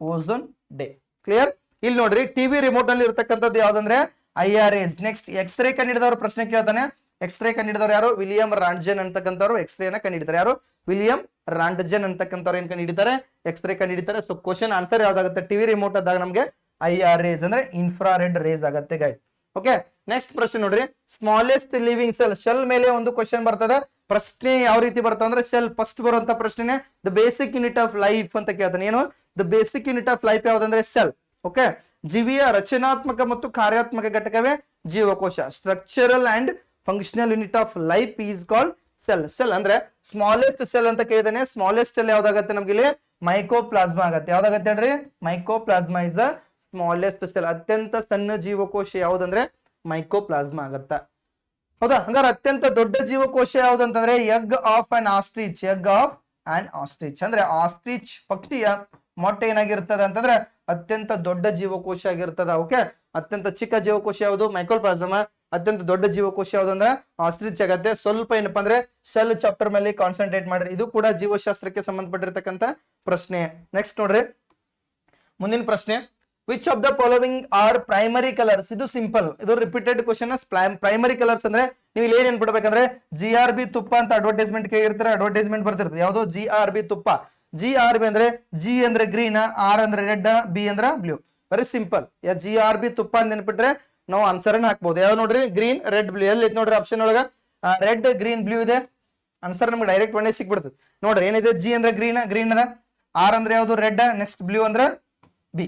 Speaker 1: ozone day clear ಇಲ್ಲಿ ನೋಡ್ರಿ ಟಿವಿ ರಿಮೋಟ್ನಲ್ಲಿ ಇರ್ತಕ್ಕಂಥದ್ದು ಯಾವ್ದಂದ್ರೆ I R S next X-ray ಕಂಡಿಡಿದವರು ಪ್ರಶ್ನೆ ಕೇಳ್ತಾನೆ. ಎಕ್ಸ್ರೇ ಕಂಡಿಡಿದವರು ಯಾರು? ವಿಲಿಯಂ ರಾಂಡ್ಜನ್ ಅಂತಕ್ಕಂಥವ್ರು. ಎಕ್ಸ್ರೇ ನ ಕಂಡಿಡಿತಾರೆ ಯಾರು? ವಿಲಿಯಂ ರಾಂಡ್ಜನ್ ಅಂತಕ್ಕಂಥವ್ರು ಏನ್ ಕಂಡಿಡಿತಾರೆ? ಎಕ್ಸ್ರೇ ಕಂಡಿಡಿತಾರೆ. ಸೊ ಕ್ವಶನ್ ಆನ್ಸರ್ ಯಾವ್ದಾಗುತ್ತೆ? ಟಿವಿ ರಿಮೋಟ್ ಆದಾಗ ನಮಗೆ ಐ ಆರ್ ಎಸ್ ಅಂದ್ರೆ ಇನ್ಫ್ರಾರೆಡ್ ರೇಸ್ ಆಗುತ್ತೆ ಗೈಸ್ ಓಕೆ ನೆಕ್ಸ್ಟ್ ಪ್ರಶ್ನೆ ನೋಡ್ರಿ. ಸ್ಮಾಲೆಸ್ಟ್ ಲಿವಿಂಗ್ ಸೆಲ್ ಶೆಲ್ ಮೇಲೆ ಒಂದು ಕ್ವಶನ್ ಬರ್ತದ. ಪ್ರಶ್ನೆ ಯಾವ ರೀತಿ ಬರ್ತಾವ ಅಂದ್ರೆ ಸೆಲ್ ಫಸ್ಟ್ ಬರುವಂತ ಪ್ರಶ್ನೆ the basic unit of life ಅಂತ ಕೇಳ್ತಾನೆ. ಏನು? The basic unit of life ಯಾವ್ದಂದ್ರೆ cell okay ಜೀವಿಯ ರಚನಾತ್ಮಕ ಮತ್ತು ಕಾರ್ಯಾತ್ಮಕ ಘಟಕವೇ ಜೀವಕೋಶ. Structural and functional unit of life is called cell cell ಅಂದ್ರೆ ಸ್ಮಾಲೆಸ್ಟ್ ಸೆಲ್ ಅಂತ ಕೇಳಿದಾನೆ ಸ್ಮಾಲೆಸ್ಟ್ ಸೆಲ್ ಯಾವ್ದಾಗತ್ತೆ ನಮ್ಗೆ ಇಲ್ಲಿ? ಮೈಕೋಪ್ಲಾಸ್ಮಾ ಆಗತ್ತೆ. ಯಾವ್ದಾಗತ್ತೆ ಹೇಳ್ರಿ? Mycoplasma is the smallest cell ಅತ್ಯಂತ ಸಣ್ಣ ಜೀವಕೋಶ ಯಾವ್ದಂದ್ರೆ? ಮೈಕೋಪ್ಲಾಸ್ಮಾ ಆಗತ್ತ? ಹೌದಾ? ಹಂಗಾರೆ ಅತ್ಯಂತ ದೊಡ್ಡ ಜೀವಕೋಶ ಯಾವ್ದಂತಂದ್ರೆ egg of an ostrich egg of an ostrich ಅಂದ್ರೆ ಆಸ್ಟ್ರಿಚ್ ಪಕ್ಷಿಯ ಮೊಟ್ಟೆ ಏನಾಗಿರ್ತದೆ ಅಂತಂದ್ರೆ ಅತ್ಯಂತ ದೊಡ್ಡ ಜೀವಕೋಶ ಆಗಿರ್ತದ. ಓಕೆ ಅತ್ಯಂತ ಚಿಕ್ಕ ಜೀವಕೋಶ ಯಾವುದು? ಮೈಕ್ರೋಪ್ಲಾಸಮ ಅತ್ಯಂತ ದೊಡ್ಡ ಜೀವಕೋಶ ಯಾವುದು ಅಂದ್ರೆ ಆಸ್ಟ್ರಿಚ್ ಆಗತ್ತೆ ಸ್ವಲ್ಪ ಏನಪ್ಪಾ ಅಂದ್ರೆ ಸೆಲ್ ಚಾಪ್ಟರ್ ಮೇಲೆ ಕಾನ್ಸಂಟ್ರೇಟ್ ಮಾಡ್ರಿ. ಇದು ಕೂಡ ಜೀವಶಾಸ್ತ್ರಕ್ಕೆ ಸಂಬಂಧಪಟ್ಟಿರ್ತಕ್ಕಂಥ ಪ್ರಶ್ನೆ. ನೆಕ್ಸ್ಟ್ ನೋಡ್ರಿ. ಮುಂದಿನ ಪ್ರಶ್ನೆ. Which of the following are primary colours ಇದು ಸಿಂಪಲ್ ಇದು ರಿಪೀಟೆಡ್ ಕ್ವಶನ್ ಪ್ರೈಮರಿ ಕಲರ್ಸ್ ಅಂದ್ರೆ, ನೀವು ಇಲ್ಲಿ ಏನ್ ಏನ್ಬಿಡ್ಬೇಕಂದ್ರೆ ಜಿ ಆರ್ ಬಿ ತುಪ್ಪ ಅಂತ ಅಡ್ವರ್ಟೈಸ್ಮೆಂಟ್ ಕೇಳಿರ್ತಾರೆ ಅಡ್ವರ್ಟೈಸ್ಮೆಂಟ್ ಬರ್ತಿರ್ತದೆ. ಯಾವುದು ಜಿ ಆರ್ ಬಿ ತುಪ್ಪ. ಜಿ ಆರ್ ಬಿ ಅಂದ್ರೆ ಜಿ ಅಂದ್ರೆ ಗ್ರೀನ್ ಆರ್ ಅಂದ್ರೆ ರೆಡ್ ಬಿ ಅಂದ್ರೆ blue very simple yeah G R B ತುಪ್ಪ ಅಂತ ನೆನ್ಪಿಟ್ರೆ ನಾವು ಆನ್ಸರ್ ಹಾಕ್ಬೋದು. ಯಾವ್ದು ನೋಡ್ರಿ? ಗ್ರೀನ್ ರೆಡ್ ಬ್ಲೂ ಎಲ್ಲಿ ನೋಡ್ರಿ ಆಪ್ಷನ್ ಒಳಗ? ರೆಡ್ ಗ್ರೀನ್ ಬ್ಲೂ ಇದೆ. ಆನ್ಸರ್ ನಮ್ಗೆ ಡೈರೆಕ್ಟ್ ಒಂದೇ ಸಿಕ್ಬಿಡ್ತದೆ. ನೋಡ್ರಿ, ಏನಿದೆ? ಜಿ ಅಂದ್ರೆ ಗ್ರೀನ್ ಗ್ರೀನ್ ಅದ ಆರ್ ಅಂದ್ರೆ ಯಾವ್ದು? ರೆಡ್ ನೆಕ್ಸ್ಟ್ ಬ್ಲೂ ಅಂದ್ರೆ ಬಿ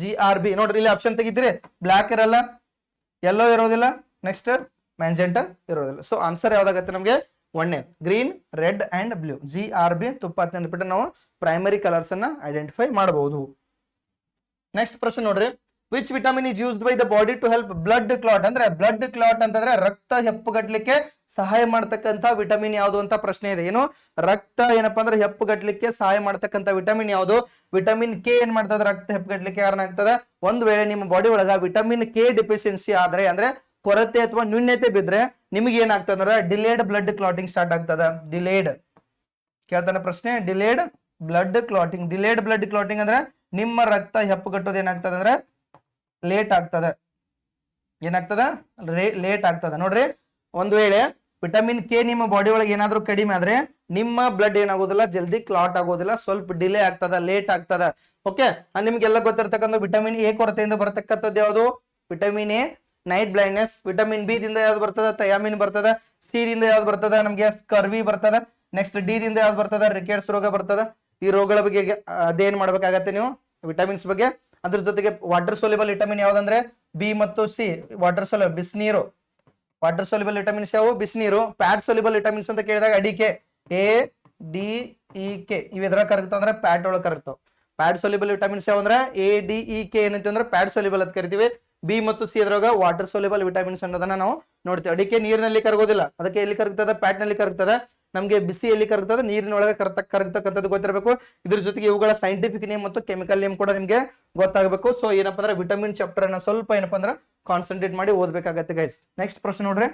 Speaker 1: ಜಿ ಆರ್ ಬಿ ನೋಡ್ರಿ, ಇಲ್ಲಿ ಆಪ್ಷನ್ ತೆಗಿತೀರಿ. ಬ್ಲಾಕ್ ಇರಲ್ಲ ಎಲ್ಲೋ ಇರೋದಿಲ್ಲ. ನೆಕ್ಸ್ಟ್ ಮ್ಯಾನ್ಜೆಂಟ ಇರೋದಿಲ್ಲ. ಸೊ ಆನ್ಸರ್ ಯಾವ್ದಾಗತ್ತೆ ನಮಗೆ? ಒಣ್ಣೆ, green, red and blue. G R B ತುಪ್ಪ ಅಂತ ನಾವು ಪ್ರೈಮರಿ ಕಲರ್ಸ್ ಅನ್ನ ಐಡೆಂಟಿಫೈ ಮಾಡಬಹುದು ನೆಕ್ಸ್ಟ್ ಪ್ರಶ್ನೆ ನೋಡ್ರಿ. Which vitamin is used by the body to help blood clot ಅಂದ್ರೆ ಬ್ಲಡ್ ಕ್ಲಾಟ್ ಅಂತಂದ್ರೆ ರಕ್ತ ಹೆಪ್ಪುಗಟ್ಲಿಕ್ಕೆ ಸಹಾಯ ಮಾಡ್ತಕ್ಕಂಥ ವಿಟಮಿನ್ ಯಾವುದು ಅಂತ ಪ್ರಶ್ನೆ ಇದೆ. ಏನು? ರಕ್ತ ಏನಪ್ಪಾ ಅಂದ್ರೆ ಹೆಪ್ಪುಗಟ್ಲಿಕ್ಕೆ ಸಹಾಯ ಮಾಡ್ತಕ್ಕಂಥ ವಿಟಮಿನ್ ಯಾವುದು? ವಿಟಮಿನ್ ಕೆ ಏನ್ ಮಾಡ್ತದೆ? ರಕ್ತ ಹೆಪ್ಪುಗಟ್ಲಿಕ್ಕೆ ಕಾರಣ ಆಗ್ತದೆ. ಒಂದ್ ವೇಳೆ ನಿಮ್ಮ ಬಾಡಿ ಒಳಗ ವಿಟಮಿನ್ ಕೆ ಡಿಫಿಷಿಯನ್ಸಿ ಆದ್ರೆ, ಅಂದ್ರೆ ಕೊರತೆ ಅಥವಾ ನ್ಯೂನ್ಯತೆ ಬಿದ್ರೆ ನಿಮಗೆ ಏನಾಗ್ತದಂದ್ರೆ ಡಿಲೇಡ್ ಬ್ಲಡ್ ಕ್ಲಾಟಿಂಗ್ ಸ್ಟಾರ್ಟ್ ಆಗ್ತದ. ಡಿಲೇಡ್ ಕೇಳ್ತಾನೆ ಪ್ರಶ್ನೆ. Delayed blood clotting delayed blood clotting ಅಂದ್ರೆ ನಿಮ್ಮ ರಕ್ತ ಹೆಪ್ಪುಗಟ್ಟೋದು ಏನಾಗ್ತದೆ ಅಂದ್ರೆ ಲೇಟ್ ಆಗ್ತದೆ. ಏನಾಗ್ತದ? ಲೇಟ್ ಆಗ್ತದ. ನೋಡ್ರಿ, ಒಂದ್ ವೇಳೆ ವಿಟಮಿನ್ ಕೆ ನಿಮ್ಮ ಬಾಡಿ ಒಳಗೆ ಏನಾದ್ರೂ ಕಡಿಮೆ ಆದ್ರೆ ನಿಮ್ಮ ಬ್ಲಡ್ ಏನಾಗೋದಿಲ್ಲ, ಜಲ್ದಿ ಕ್ಲಾಟ್ ಆಗೋದಿಲ್ಲ, ಸ್ವಲ್ಪ ಡಿಲೇ ಆಗ್ತದ ಲೇಟ್ ಆಗ್ತದ. ಓಕೆ ನಿಮ್ಗೆಲ್ಲ ಗೊತ್ತಿರ್ತಕ್ಕಂಥ ವಿಟಮಿನ್ ಎ ಕೊರತೆಯಿಂದ ಬರತಕ್ಕಂಥದ್ದು ಯಾವುದು? Vitamin A night blindness vitamin B ದಿಂದ ಯಾವ್ದು ಬರ್ತದ? ತಯಾಮಿನ್ ಬರ್ತದ. ಸಿ ದಿಂದ ಯಾವ್ದು ಬರ್ತದ? ನಮ್ಗೆ ಸ್ಕರ್ವಿ ಬರ್ತದ. ನೆಕ್ಸ್ಟ್ ಡಿ ದಿಂದ ಯಾವ್ದು ಬರ್ತದ? ರಿಕೆಟ್ಸ್ ರೋಗ ಬರ್ತದ. ಈ ರೋಗಗಳ ಬಗ್ಗೆ ಅದೇನ್ ಮಾಡ್ಬೇಕಾಗತ್ತೆ ನೀವು? ವಿಟಮಿನ್ಸ್ ಬಗ್ಗೆ. ಅದ್ರ ಜೊತೆಗೆ ವಾಟರ್ ಸೋಲಿಬಲ್ ವಿಟಮಿನ್ ಯಾವ್ದಂದ್ರೆ? ಬಿ ಮತ್ತು ಸಿ ವಾಟರ್ ಸೋಲ ಬಿಸಿನೀರು ವಾಟರ್ ಸೋಲಿಬಲ್ ವಿಟಮಿನ್ಸ್ ಯಾವು? ಬಿಸಿನೀರು ಪ್ಯಾಟ್ ಸೋಲಿಬಲ್ ವಿಟಮಿನ್ಸ್ ಅಂತ ಕೇಳಿದಾಗ ಅಡಿಕೆ ಎ ಡಿ ಇ ಕೆ ಇವ್ ಎದ್ರ ಕರಗ್ತಾವ ಅಂದ್ರೆ ಪ್ಯಾಟ್ ಒಳಗೆ ಕರಗ್ತಾವ. ಪ್ಯಾಡ್ ಸೋಲಿಬಲ್ ವಿಟಮಿನ್ಸ್ ಯಾವಂದ್ರೆ? ಎ ಡಿ ಇ ಕೆ ಏನಂತ ಅಂದ್ರೆ ಪ್ಯಾಡ್ ಸೋಲಿಬಲ್ ಅಂತ ಕರಿತೀವಿ. ಬಿ ಮತ್ತು ಸಿ ಅದ್ರಾಗ ವಾಟರ್ ಸೋಲಿಬಲ್ ವಿಟಮಿನ್ಸ್ ಅನ್ನೋದನ್ನ ನಾವು ನೋಡ್ತೀವಿ. ಅಡಿಕೆ ನೀರಿನಲ್ಲಿ ಕರಗೋದಿಲ್ಲ. ಅದಕ್ಕೆ ಎಲ್ಲಿ ಕರಗ್ತದ? ಪ್ಯಾಟ್ನಲ್ಲಿ ಕರಗ್ತದ. ನಮಗೆ ಬಿಸಿ ಎಲ್ಲಿ ಕರಗ್ತದ? ನೀರಿನೊಳಗೆ ಕರತ, ಕರಗ್ತಕ್ಕಂಥದ್ದು ಗೊತ್ತಿರಬೇಕು. ಇದ್ರ ಜೊತೆಗೆ ಇವುಗಳ ಸೈಂಟಿಫಿಕ್ ನೇಮ್ ಮತ್ತು ಕೆಮಿಕಲ್ ನೇಮ್ ಕೂಡ ನಿಮ್ಗೆ ಗೊತ್ತಾಗಬೇಕು. ಸೊ ಏನಪ್ಪ ಅಂದ್ರೆ ವಿಟಮಿನ್ ಚಾಪ್ಟರ್ ಅನ್ನ ಸ್ವಲ್ಪ ಏನಪ್ಪ ಅಂದ್ರೆ ಕಾನ್ಸಂಟ್ರೇಟ್ ಮಾಡಿ ಓದಬೇಕಾಗತ್ತೆ ಗೈಸ್ ನೆಕ್ಸ್ಟ್ ಪ್ರಶ್ನೆ ನೋಡ್ರಿ.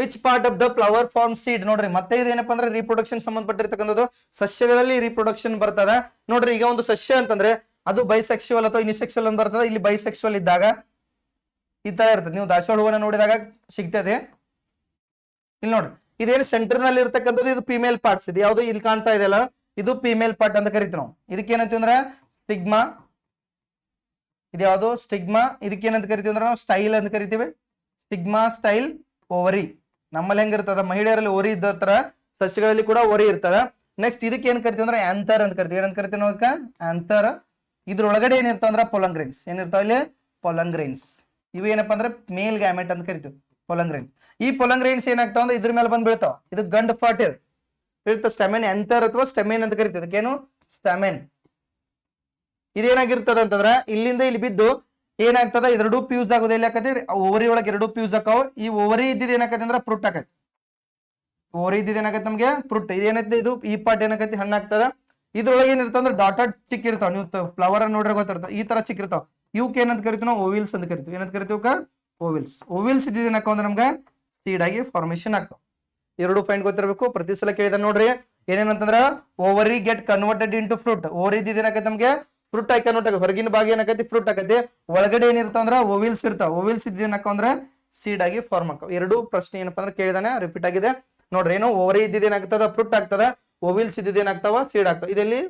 Speaker 1: Which part of the flower form seed ನೋಡ್ರಿ, ಮತ್ತೆ ಇದು ಏನಪ್ಪಾ ಅಂದ್ರೆ ರೀಪ್ರೊಡಕ್ಷನ್ ಸಂಬಂಧಪಟ್ಟಿರ್ತಕ್ಕಂಥದ್ದು. ಸಸ್ಯಗಳಲ್ಲಿ ರೀಪ್ರೊಡಕ್ಷನ್ ಬರ್ತದ. ನೋಡ್ರಿ, ಈಗ ಒಂದು ಸಸ್ಯ ಅಂತಂದ್ರೆ ಅದು ಬೈಸೆಕ್ಸುವಲ್ ಅಥವಾ ಇನಿಸೆಕ್ಸುವಲ್ ಅಂತ ಬರ್ತದೆ. ಇಲ್ಲಿ ಬೈಸೆಕ್ಸುವಲ್ ಇದ್ದಾಗ ಈ ತರ ಇರ್ತದೆ. ನೀವು ದಾಸವಾಳ ಹೂವನ್ನ ನೋಡಿದಾಗ ಸಿಗ್ತದೆ. ಇಲ್ಲಿ ನೋಡ್ರಿ. ಇದೇನು ಸೆಂಟರ್ನಲ್ಲಿ ಇರ್ತಕ್ಕಂಥದ್ದು, ಇದು ಫಿಮೇಲ್ ಪಾರ್ಟ್ಸ್ ಇದು ಯಾವುದು ಇಲ್ಲಿ ಕಾಣ್ತಾ ಇದೆಯಲ್ಲ ಇದು ಫಿಮೇಲ್ ಪಾರ್ಟ್ ಅಂತ ಕರಿತೀವಿ ನಾವು. ಇದಕ್ಕೆ ಏನಂತೀವಿ ಅಂದ್ರೆ ಸ್ಟಿಗ್ಮಾ ಇದು ಯಾವುದು? ಸ್ಟಿಗ್ಮಾ ಇದಕ್ಕೆ ಏನಂತ ಕರಿತೀವಿ ಅಂದ್ರೆ ನಾವು ಸ್ಟೈಲ್ ಅಂತ ಕರಿತೀವಿ. ಸ್ಟಿಗ್ಮಾ ಸ್ಟೈಲ್ ಓವರಿ ನಮ್ಮಲ್ಲಿ ಹೆಂಗಿರ್ತದ ಮಹಿಳೆಯರಲ್ಲಿ ಓರಿ ಇದ್ದ ತರ ಸಸ್ಯಗಳಲ್ಲಿ ಕೂಡ ಓರಿ ಇರ್ತದ. ನೆಕ್ಸ್ಟ್ ಇದಕ್ಕೆ ಏನ್ ಕರಿತೀವಿ ಅಂದ್ರೆ ಆಂಥರ್ ಅಂತ ಕರಿತೀವಿ. ಏನಂತ ಕರಿತೀವಿ ನಾವು ಆಂತರ್ ಇದ್ರೊಳಗಡೆ ಏನಿರ್ತಾವ ಅಂದ್ರೆ ಪೊಲಂಗ್ರೇನ್ಸ್ ಏನಿರ್ತಾವ ಇಲ್ಲಿ? ಪೊಲಂಗ್ರೇನ್ಸ್ ಇವು ಏನಪ್ಪಾ ಅಂದ್ರೆ ಮೇಲ್ ಗ್ಯಾಮೆಟ್ ಅಂತ ಕರಿತೀವಿ. ಪೊಲಂಗ್ರೇನ್ ಈ ಪೊಲಂಗ್ರೇನ್ಸ್ ಏನಾಗ್ತಾವ ಅಂದ್ರೆ ಇದ್ರ ಮೇಲೆ ಬಂದ್ ಬೀಳ್ತಾವ. ಇದು ಗಂಡ್ ಫಾಟ್ ಇದು ಇರುತ್ತೆ ಸ್ಟೆಮೆನ್ ಎಂತರ್ ಅಥವಾ ಸ್ಟೆಮೆನ್ ಅಂತ ಕರಿತೀವಿ. ಅದಕ್ಕೇನು ಸ್ಟೆಮೆನ್ ಇದೇನಾಗಿರ್ತದ ಅಂತಂದ್ರ ಇಲ್ಲಿಂದ ಇಲ್ಲಿ ಬಿದ್ದು ಏನಾಗ್ತದ? ಎರಡು ಪ್ಯೂಸ್ ಆಗೋದು ಎಲ್ಲಿ ಆಕತಿ ಓವರಿ ಒಳಗೆ ಎರಡು ಪ್ಯೂಸ್ ಆಕಾವ ಈ ಓವರಿ ಇದ್ದಿದ್ ಏನಾಕತಿ ಅಂದ್ರ ಫ್ರೂಟ್ ಆಕತಿ. ಓವರಿ ಇದ್ದಿದ್ ಏನಾಗತ್ತೆ ನಮ್ಗೆ? ಪ್ರುಟ್ ಇದೇನೈತಿ ಇದು? ಈ ಪಾರ್ಟ್ ಏನಾಕತಿ? ಹಣ್ಣಾಗ್ತದ? ಇದ್ರೊಳಗೆ ಏನಿರ್ತಾವ ಅಂದ್ರೆ ಡಾಟೆಡ್ ಚಿಕ್ಕ ಇರ್ತಾವ. ನೀವು ಫ್ಲವರ್ ನೋಡ್ರೆ ಗೊತ್ತಿರ್ತಾವ ಈ ತರ ಚಿಕ್ಕ ಇರ್ತಾವ. ಇವಕ್ಕೆ ಏನಂತ ಕರಿತೀವಿ ನಾವು? ಓವಿಲ್ಸ್ ಅಂತ ಕರಿತೀವಿ. ಏನಂತ ಕರಿತೀವಿ ಓವಿಲ್ಸ್ ಓವಿಲ್ಸ್ ಇದ್ದಿದ್ ಏನಾಕವ ಅಂದ್ರೆ ನಮ್ಗೆ? ಸೀಡ್ ಆಗಿ ಫಾರ್ಮೇಶನ್ ಆಗ್ತಾವ. ಎರಡು ಪಾಯಿಂಟ್ ಗೊತ್ತಿರಬೇಕು. ಪ್ರತಿ ಸಲ ಕೇಳಿದ ನೋಡ್ರಿ. ಏನೇನಂತಂದ್ರ? Ovary get converted into fruit ovary ಇದ್ದಿದ್ ಏನಾಕತಿ ನಮ್ಗೆ? ಫ್ರೂಟ್ ಆಗಿ ಆಗ ಹೊರಗಿನ ಭಾಗ ಏನಾಕೈತಿ? ಫ್ರೂಟ್ ಆಕತಿ. ಒಳಗಡೆ ಏನಿರ್ತಾವ ಅಂದ್ರೆ? ಓವಿಲ್ಸ್ ಇರ್ತಾವ. ಓವಿಲ್ಸ್ ಇದ್ದಿದ್ ಏನಕ್ಕ ಅಂದ್ರೆ? ಸೀಡ್ ಆಗಿ ಫಾರ್ಮ್ ಆಗ್ತಾವ. ಎರಡು ಪ್ರಶ್ನೆ ಏನಪ್ಪಾ ಅಂದ್ರೆ ಕೇಳಿದಾನೆ. ರಿಪೀಟ್ ಆಗಿದೆ. ನೋಡ್ರಿ, ಏನು ಓವರಿ ಇದ್ದೇನಾಗ್ತದ ಫ್ರೂಟ್ ಆಗ್ತದ? ಓವಿಲ್ಸ್ ಇದ್ದಿದ್ದು ಏನಾಗ್ತಾವ? ಸೀಡ್ ಆಗ್ತಾವ. ಇದೆಲ್ಲಿ?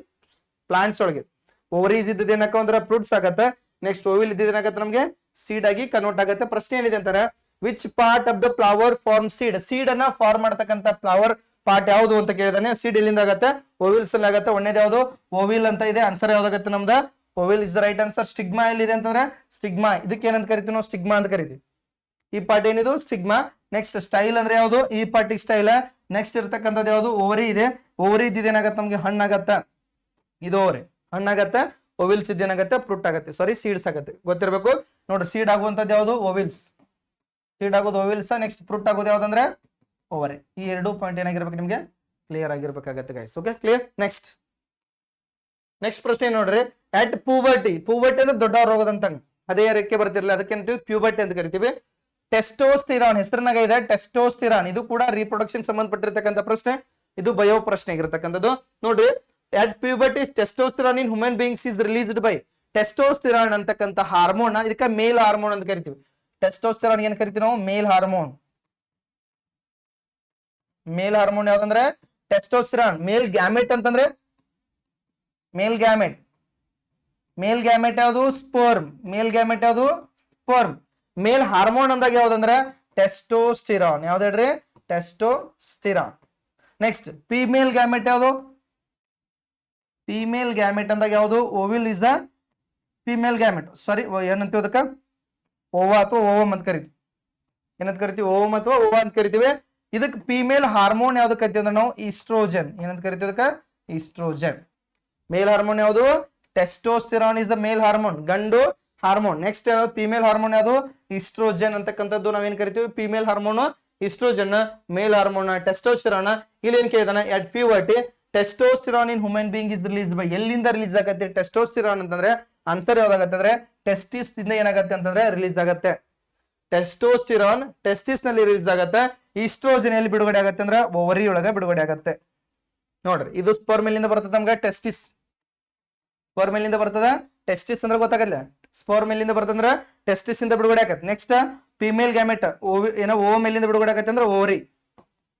Speaker 1: ಪ್ಲಾಂಟ್ಸ್ ಒಳಗೆ. ಓವರೀಸ್ ಇದ್ದಿದ್ದು ಏನಕ್ಕ ಅಂದ್ರೆ ಫ್ರೂಟ್ಸ್ ಆಗತ್ತೆ. ನೆಕ್ಸ್ಟ್ ಓವಿಲ್ ಇದ್ದಿದ್ದು ಏನಾಗತ್ತೆ ನಮಗೆ? ಸೀಡ್ ಆಗಿ ಕನ್ವರ್ಟ್ ಆಗುತ್ತೆ. ಪ್ರಶ್ನೆ ಏನಿದೆ ಅಂತಾರೆ? Which part of the flower form seed seed ಅನ್ನ ಫಾರ್ಮ್ ಮಾಡ್ತಕ್ಕಂತ ಫ್ಲವರ್ ಪಾರ್ಟ್ ಯಾವುದು ಅಂತ ಕೇಳಿದಾನೆ. ಸೀಡ್ ಎಲ್ಲಿಂದ ಆಗತ್ತೆ? ಓವಿಲ್ಸ್ ಅಲ್ಲಿ ಆಗತ್ತೆ. ಯಾವುದು? ಓವಿಲ್ ಅಂತ ಇದೆ. ಆನ್ಸರ್ ಯಾವ್ದಾಗತ್ತೆ ನಮ್ದು? Ovule is the right answer stigma ಎಲ್ಲಿದೆ ಅಂತಂದ್ರೆ? ಸ್ಟಿಗ್ಮಾ ಇದಕ್ಕೆ ಏನಂತ ಕರಿತೀವಿ ನಾವು? ಸ್ಟಿಗ್ಮಾ ಅಂತ ಕರಿತೀವಿ. ಈ ಪಾರ್ಟ್ ಏನಿದು? ಸ್ಟಿಗ್ಮಾ ನೆಕ್ಸ್ಟ್ ಸ್ಟೈಲ್ ಅಂದ್ರೆ ಯಾವುದು? ಈ ಪಾರ್ಟಿಗೆ ಸ್ಟೈಲ್ ನೆಕ್ಸ್ಟ್ ಇರ್ತಕ್ಕಂಥದ್ದು ಯಾವುದು? ಓವರಿ ಇದೆ. ಓವರಿ ಇದ್ದಿದ್ದು ಏನಾಗತ್ತೆ ನಮ್ಗೆ? ಹಣ್ಣಾಗತ್ತ. ಇದು ಓವರಿ. ಹಣ್ಣಾಗತ್ತೆ ಓವಿಲ್ಸ್ ಇದ್ದೇನಾಗತ್ತೆ ಫ್ರೂಟ್ ಆಗತ್ತೆ. ಸಾರಿ ಸೀಡ್ಸ್ ಆಗತ್ತೆ. ಗೊತ್ತಿರಬೇಕು? ನೋಡ್ರಿ ಸೀಡ್ ಆಗುವಂಥದ್ದು ಯಾವುದು? ಓವಿಲ್ಸ್ ಸೀಡ್ ಆಗೋದು ಓವಿಲ್ಸ್ ನೆಕ್ಸ್ಟ್ ಫ್ರೂಟ್ ಆಗೋದು ಯಾವ್ದಂದ್ರೆ? ಓವರಿ. ಈ ಎರಡು ಪಾಯಿಂಟ್ ಏನಾಗಿರ್ಬೇಕು ನಿಮ್ಗೆ? Clear ಆಗಿರ್ಬೇಕಾಗತ್ತೆ guys okay clear next next ಪ್ರಶ್ನೆ ನೋಡ್ರಿ. ಅಟ್ ಪೂವರ್ಟಿ ಪೂವರ್ಟಿ ಅಂದ್ರೆ ದೊಡ್ಡ ರೋಗದಂತ ಅದೇ ರೆಕ್ಕೆ ಬರ್ತಿರಲಿಲ್ಲ ಅದಕ್ಕೆ ಪ್ಯೂಬರ್ಟಿ ಅಂತ ಕರಿತೀವಿ. ಟೆಸ್ಟೋಸ್ಟಿರಾನ್, ಹೆಸರಿನಾಗ ಇದೆ ಟೆಸ್ಟೋಸ್ತಿರಾನ್ ಇದು ಕೂಡ ರೀಪ್ರೊಡಕ್ಷನ್ ಸಂಬಂಧಪಟ್ಟಿರ್ತಕ್ಕಂಥ ಪ್ರಶ್ನೆ. ಇದು ಬಯೋ ಪ್ರಶ್ನೆ ಆಗಿರ್ತಕ್ಕಂಥದ್ದು. ನೋಡ್ರಿ at puberty testosterone in human beings is released by testosterone ಅಂತಕ್ಕಂಥ ಹಾರ್ಮೋನ್ ಇದಕ್ಕೆ ಮೇಲ್ ಹಾರ್ಮೋನ್ ಅಂತ ಕರಿತೀವಿ. ಟೆಸ್ಟೋಸ್ತಿರಾನ್ ಏನ್ ಕರಿತೀವಿ ನಾವು? ಮೇಲ್ ಹಾರ್ಮೋನ್ ಮೇಲ್ ಹಾರ್ಮೋನ್ ಯಾವ್ದಂದ್ರೆ? ಟೆಸ್ಟೋಸ್ಟಿರಾನ್ ಮೇಲ್ ಗ್ಯಾಮೆಟ್ ಅಂತಂದ್ರೆ? ಮೇಲ್ ಗ್ಯಾಮೆಟ್ ಮೇಲ್ ಗ್ಯಾಮೆಟ್ ಯಾವುದು? ಸ್ಪರ್ಮ್ ಮೇಲ್ ಗ್ಯಾಮೆಟ್ ಯಾವುದು? ಸ್ಪರ್ಮ್ ಮೇಲ್ ಹಾರ್ಮೋನ್ ಅಂದಾಗ ಯಾವ್ದಂದ್ರೆ ಟೆಸ್ಟೋಸ್ಟಿರಾನ್ ಯಾವ್ದು ಹೇಳ್ರಿ? ಟೆಸ್ಟೋಸ್ಟಿರಾನ್ ನೆಕ್ಸ್ಟ್ ಫಿಮೇಲ್ ಗ್ಯಾಮೆಟ್ ಯಾವುದು? ಫಿಮೇಲ್ ಗ್ಯಾಮೆಟ್ ಅಂದಾಗ ಯಾವುದು? Ovule is the female gamete sorry ಏನಂತೀವಿ ಅದಕ್ಕೆ? ಓವಾ ಅಥವಾ ಓವಮ್ ಅಂತ ಕರಿತೀವಿ. ಏನಂತ ಕರಿತೀವಿ? ಓವಮ್ ಅಥವಾ ಓವಾ ಅಂತ ಕರಿತೀವಿ. ಇದಕ್ಕೆ ಫಿಮೇಲ್ ಹಾರ್ಮೋನ್ ಯಾವ್ದು ಕರಿತೀವಿ ಅಂದ್ರೆ ನಾವು ಈಸ್ಟ್ರೋಜನ್ ಏನಂತ ಕರಿತೀವಿ ಅದಕ್ಕೆ? ಈಸ್ಟ್ರೋಜನ್ ಮೇಲ್ ಹಾರ್ಮೋನ್ ಯಾವುದು? Testosterone is the male hormone ಗಂಡು ಹಾರ್ಮೋನ್. ನೆಕ್ಸ್ಟ್ ಯಾವ್ದು? ಫಿಮೇಲ್ ಹಾರ್ಮೋನ್ ಯಾವುದು? ಇಸ್ಟ್ರೋಜನ್ ಅಂತಕ್ಕಂಥದ್ದು ನಾವೇನ್ ಕರಿತೀವಿ? Female hormone oestrogen male hormone testosterone ಇಲ್ಲಿ ಏನ್ ಕೇಳಿದಾನೆ? At puberty testosterone in human being is release by ಎಲ್ಲಿಂದ ರಿಲೀಸ್ ಆಗತ್ತೆ? ಟೆಸ್ಟೋಸ್ಟಿರೋನ್ ಅಂತಂದ್ರೆ ಆನ್ಸರ್ ಯಾವ್ದಾಗತ್ತೆ ಅಂದ್ರೆ ಟೆಸ್ಟಿಸ್ ಇಂದ ಏನಾಗತ್ತೆ ಅಂತಂದ್ರೆ ರಿಲೀಸ್ ಆಗತ್ತೆ. ಟೆಸ್ಟೋಸ್ಟಿರೋನ್ ಟೆಸ್ಟಿಸ್ನಲ್ಲಿ ರಿಲೀಸ್ ಆಗತ್ತೆ. ಈಸ್ಟ್ರೋಜನ್ ಎಲ್ಲಿ ಬಿಡುಗಡೆ ಆಗತ್ತೆ ಅಂದ್ರೆ ಓವರಿ ಒಳಗ ಬಿಡುಗಡೆ ಆಗತ್ತೆ. ನೋಡ್ರಿ, ಇದು ಸ್ಪರ್ಮ್ ಎಲ್ಲಿಂದ ಬರ್ತದೆ ನಮ್ಗೆ ಟೆಸ್ಟಿಸ್ ಸ್ಪರ್ಮ್ ಬರ್ತದೆ ಬರ್ತದ? ಟೆಸ್ಟಿಸ್ ಅಂದ್ರೆ ಗೊತ್ತಾಗಲ್ಲ ಸ್ಪರ್ಮ್ ಮೇಲಿಂದ ಬರ್ತಂದ್ರ ಟೆಸ್ಟಿಸ್ ಇಂದ ಬಿಡುಗಡೆ ಆಕತ್ ನೆಕ್ಸ್ಟ್ ಫಿಮೇಲ್ ಗ್ಯಾಮೆಟ್ ಓವಿ ಏನೋ ಓ ಮೇಲಿಂದ ಬಿಡುಗಡೆ ಆಗತ್ತೆ ಅಂದ್ರೆ ಓವರಿ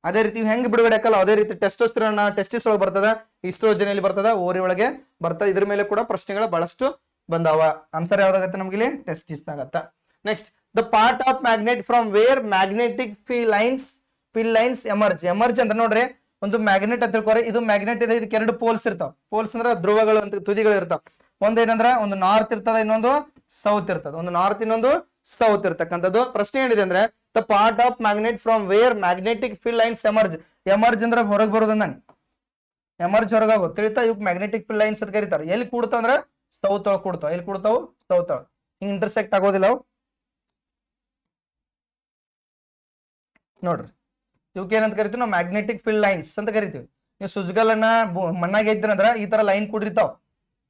Speaker 1: ಅದೇ ರೀತಿ ಹೆಂಗ್ ಬಿಡುಗಡೆ ಹಾಕಲ್ಲ ಅದೇ ರೀತಿ ಟೆಸ್ಟೋಸ್ಟಿರಾನ್ ಟೆಸ್ಟಿಸ್ ಒಳಗೆ ಬರ್ತದ ಇಸ್ಟ್ರೋಜನ್ ಎಲ್ಲಿ ಬರ್ತದ ಓರಿ ಒಳಗೆ ಬರ್ತದ ಇದ್ರ ಮೇಲೆ ಕೂಡ ಪ್ರಶ್ನೆಗಳು ಬಹಳಷ್ಟು ಬಂದಾವ. ಆನ್ಸರ್ ಯಾವ್ದಾಗತ್ತೆ ನಮ್ಗೆ ಇಲ್ಲಿ? ಟೆಸ್ಟಿಸ್ ಆಗತ್ತ next the part of magnet from where magnetic phi lines field lines emerge emerge ಅಂದ್ರೆ ನೋಡ್ರಿ, ಒಂದು ಮ್ಯಾಗ್ನೆಟ್ ಅಂತ ತಿಳ್ಕೊರಿ, ಇದು ಮ್ಯಾಗ್ನೆಟ್ ಇದೆ ಇದಕ್ಕೆ ಎರಡು ಪೋಲ್ಸ್ ಇರ್ತಾವ. ಪೋಲ್ಸ್ ಅಂದ್ರೆ ಧ್ರುವಗಳು ಅಂತ ತುದಿಗಳು ಇರ್ತಾವ. ಒಂದೇನಂದ್ರ ಒಂದು ನಾರ್ತ್ ಇರ್ತದ, ಇನ್ನೊಂದು ಸೌತ್ ಇರ್ತದ. ಒಂದು ನಾರ್ತ್ ಇನ್ನೊಂದು ಸೌತ್ ಇರ್ತಕ್ಕಂಥದ್ದು. ಪ್ರಶ್ನೆ ಏನಿದೆ ಅಂದ್ರೆ the part of magnet from where magnetic field lines emerge emerge ಅಂದ್ರೆ ಹೊರಗೆ ಬರೋದಂಗ ಎಮರ್ಜ್ ಹೊರಗೆ ಹೊರಗಾಗೋ ತಿಳಿತಾ ಇವ್ ಮ್ಯಾಗ್ನೆಟಿಕ್ ಫೀಲ್ಡ್ ಲೈನ್ಸ್ ಅಂತ ಕರೀತಾರೆ. ಎಲ್ಲಿ ಕೂಡ್ತಾವ ಅಂದ್ರೆ ಸೌತ್ ಒಳಗೆ ಕೂಡ್ತಾವ. ಎಲ್ಲಿ ಕೂಡ್ತಾವು? ಸೌತ್ ಒಳಗೆ. ಹಿಂಗ್ ಇಂಟರ್ಸೆಕ್ಟ್ ಆಗೋದಿಲ್ಲ ಅವು. ನೋಡ್ರಿ. ಇವಕ್ಕೆ ಏನಂತ ಕರಿತೀವಿ ನಾವು ಮ್ಯಾಗ್ನೆಟಿಕ್ ಫೀಲ್ಡ್ ಲೈನ್ಸ್ ಅಂತ ಕರಿತೀವಿ. ನೀವು ಸುಜ್ಗಲನ್ನ ಮಣ್ಣಾಗ ಇದ್ರಂದ್ರ ಈ ತರ ಲೈನ್ ಕೂಡಿರ್ತಾವ.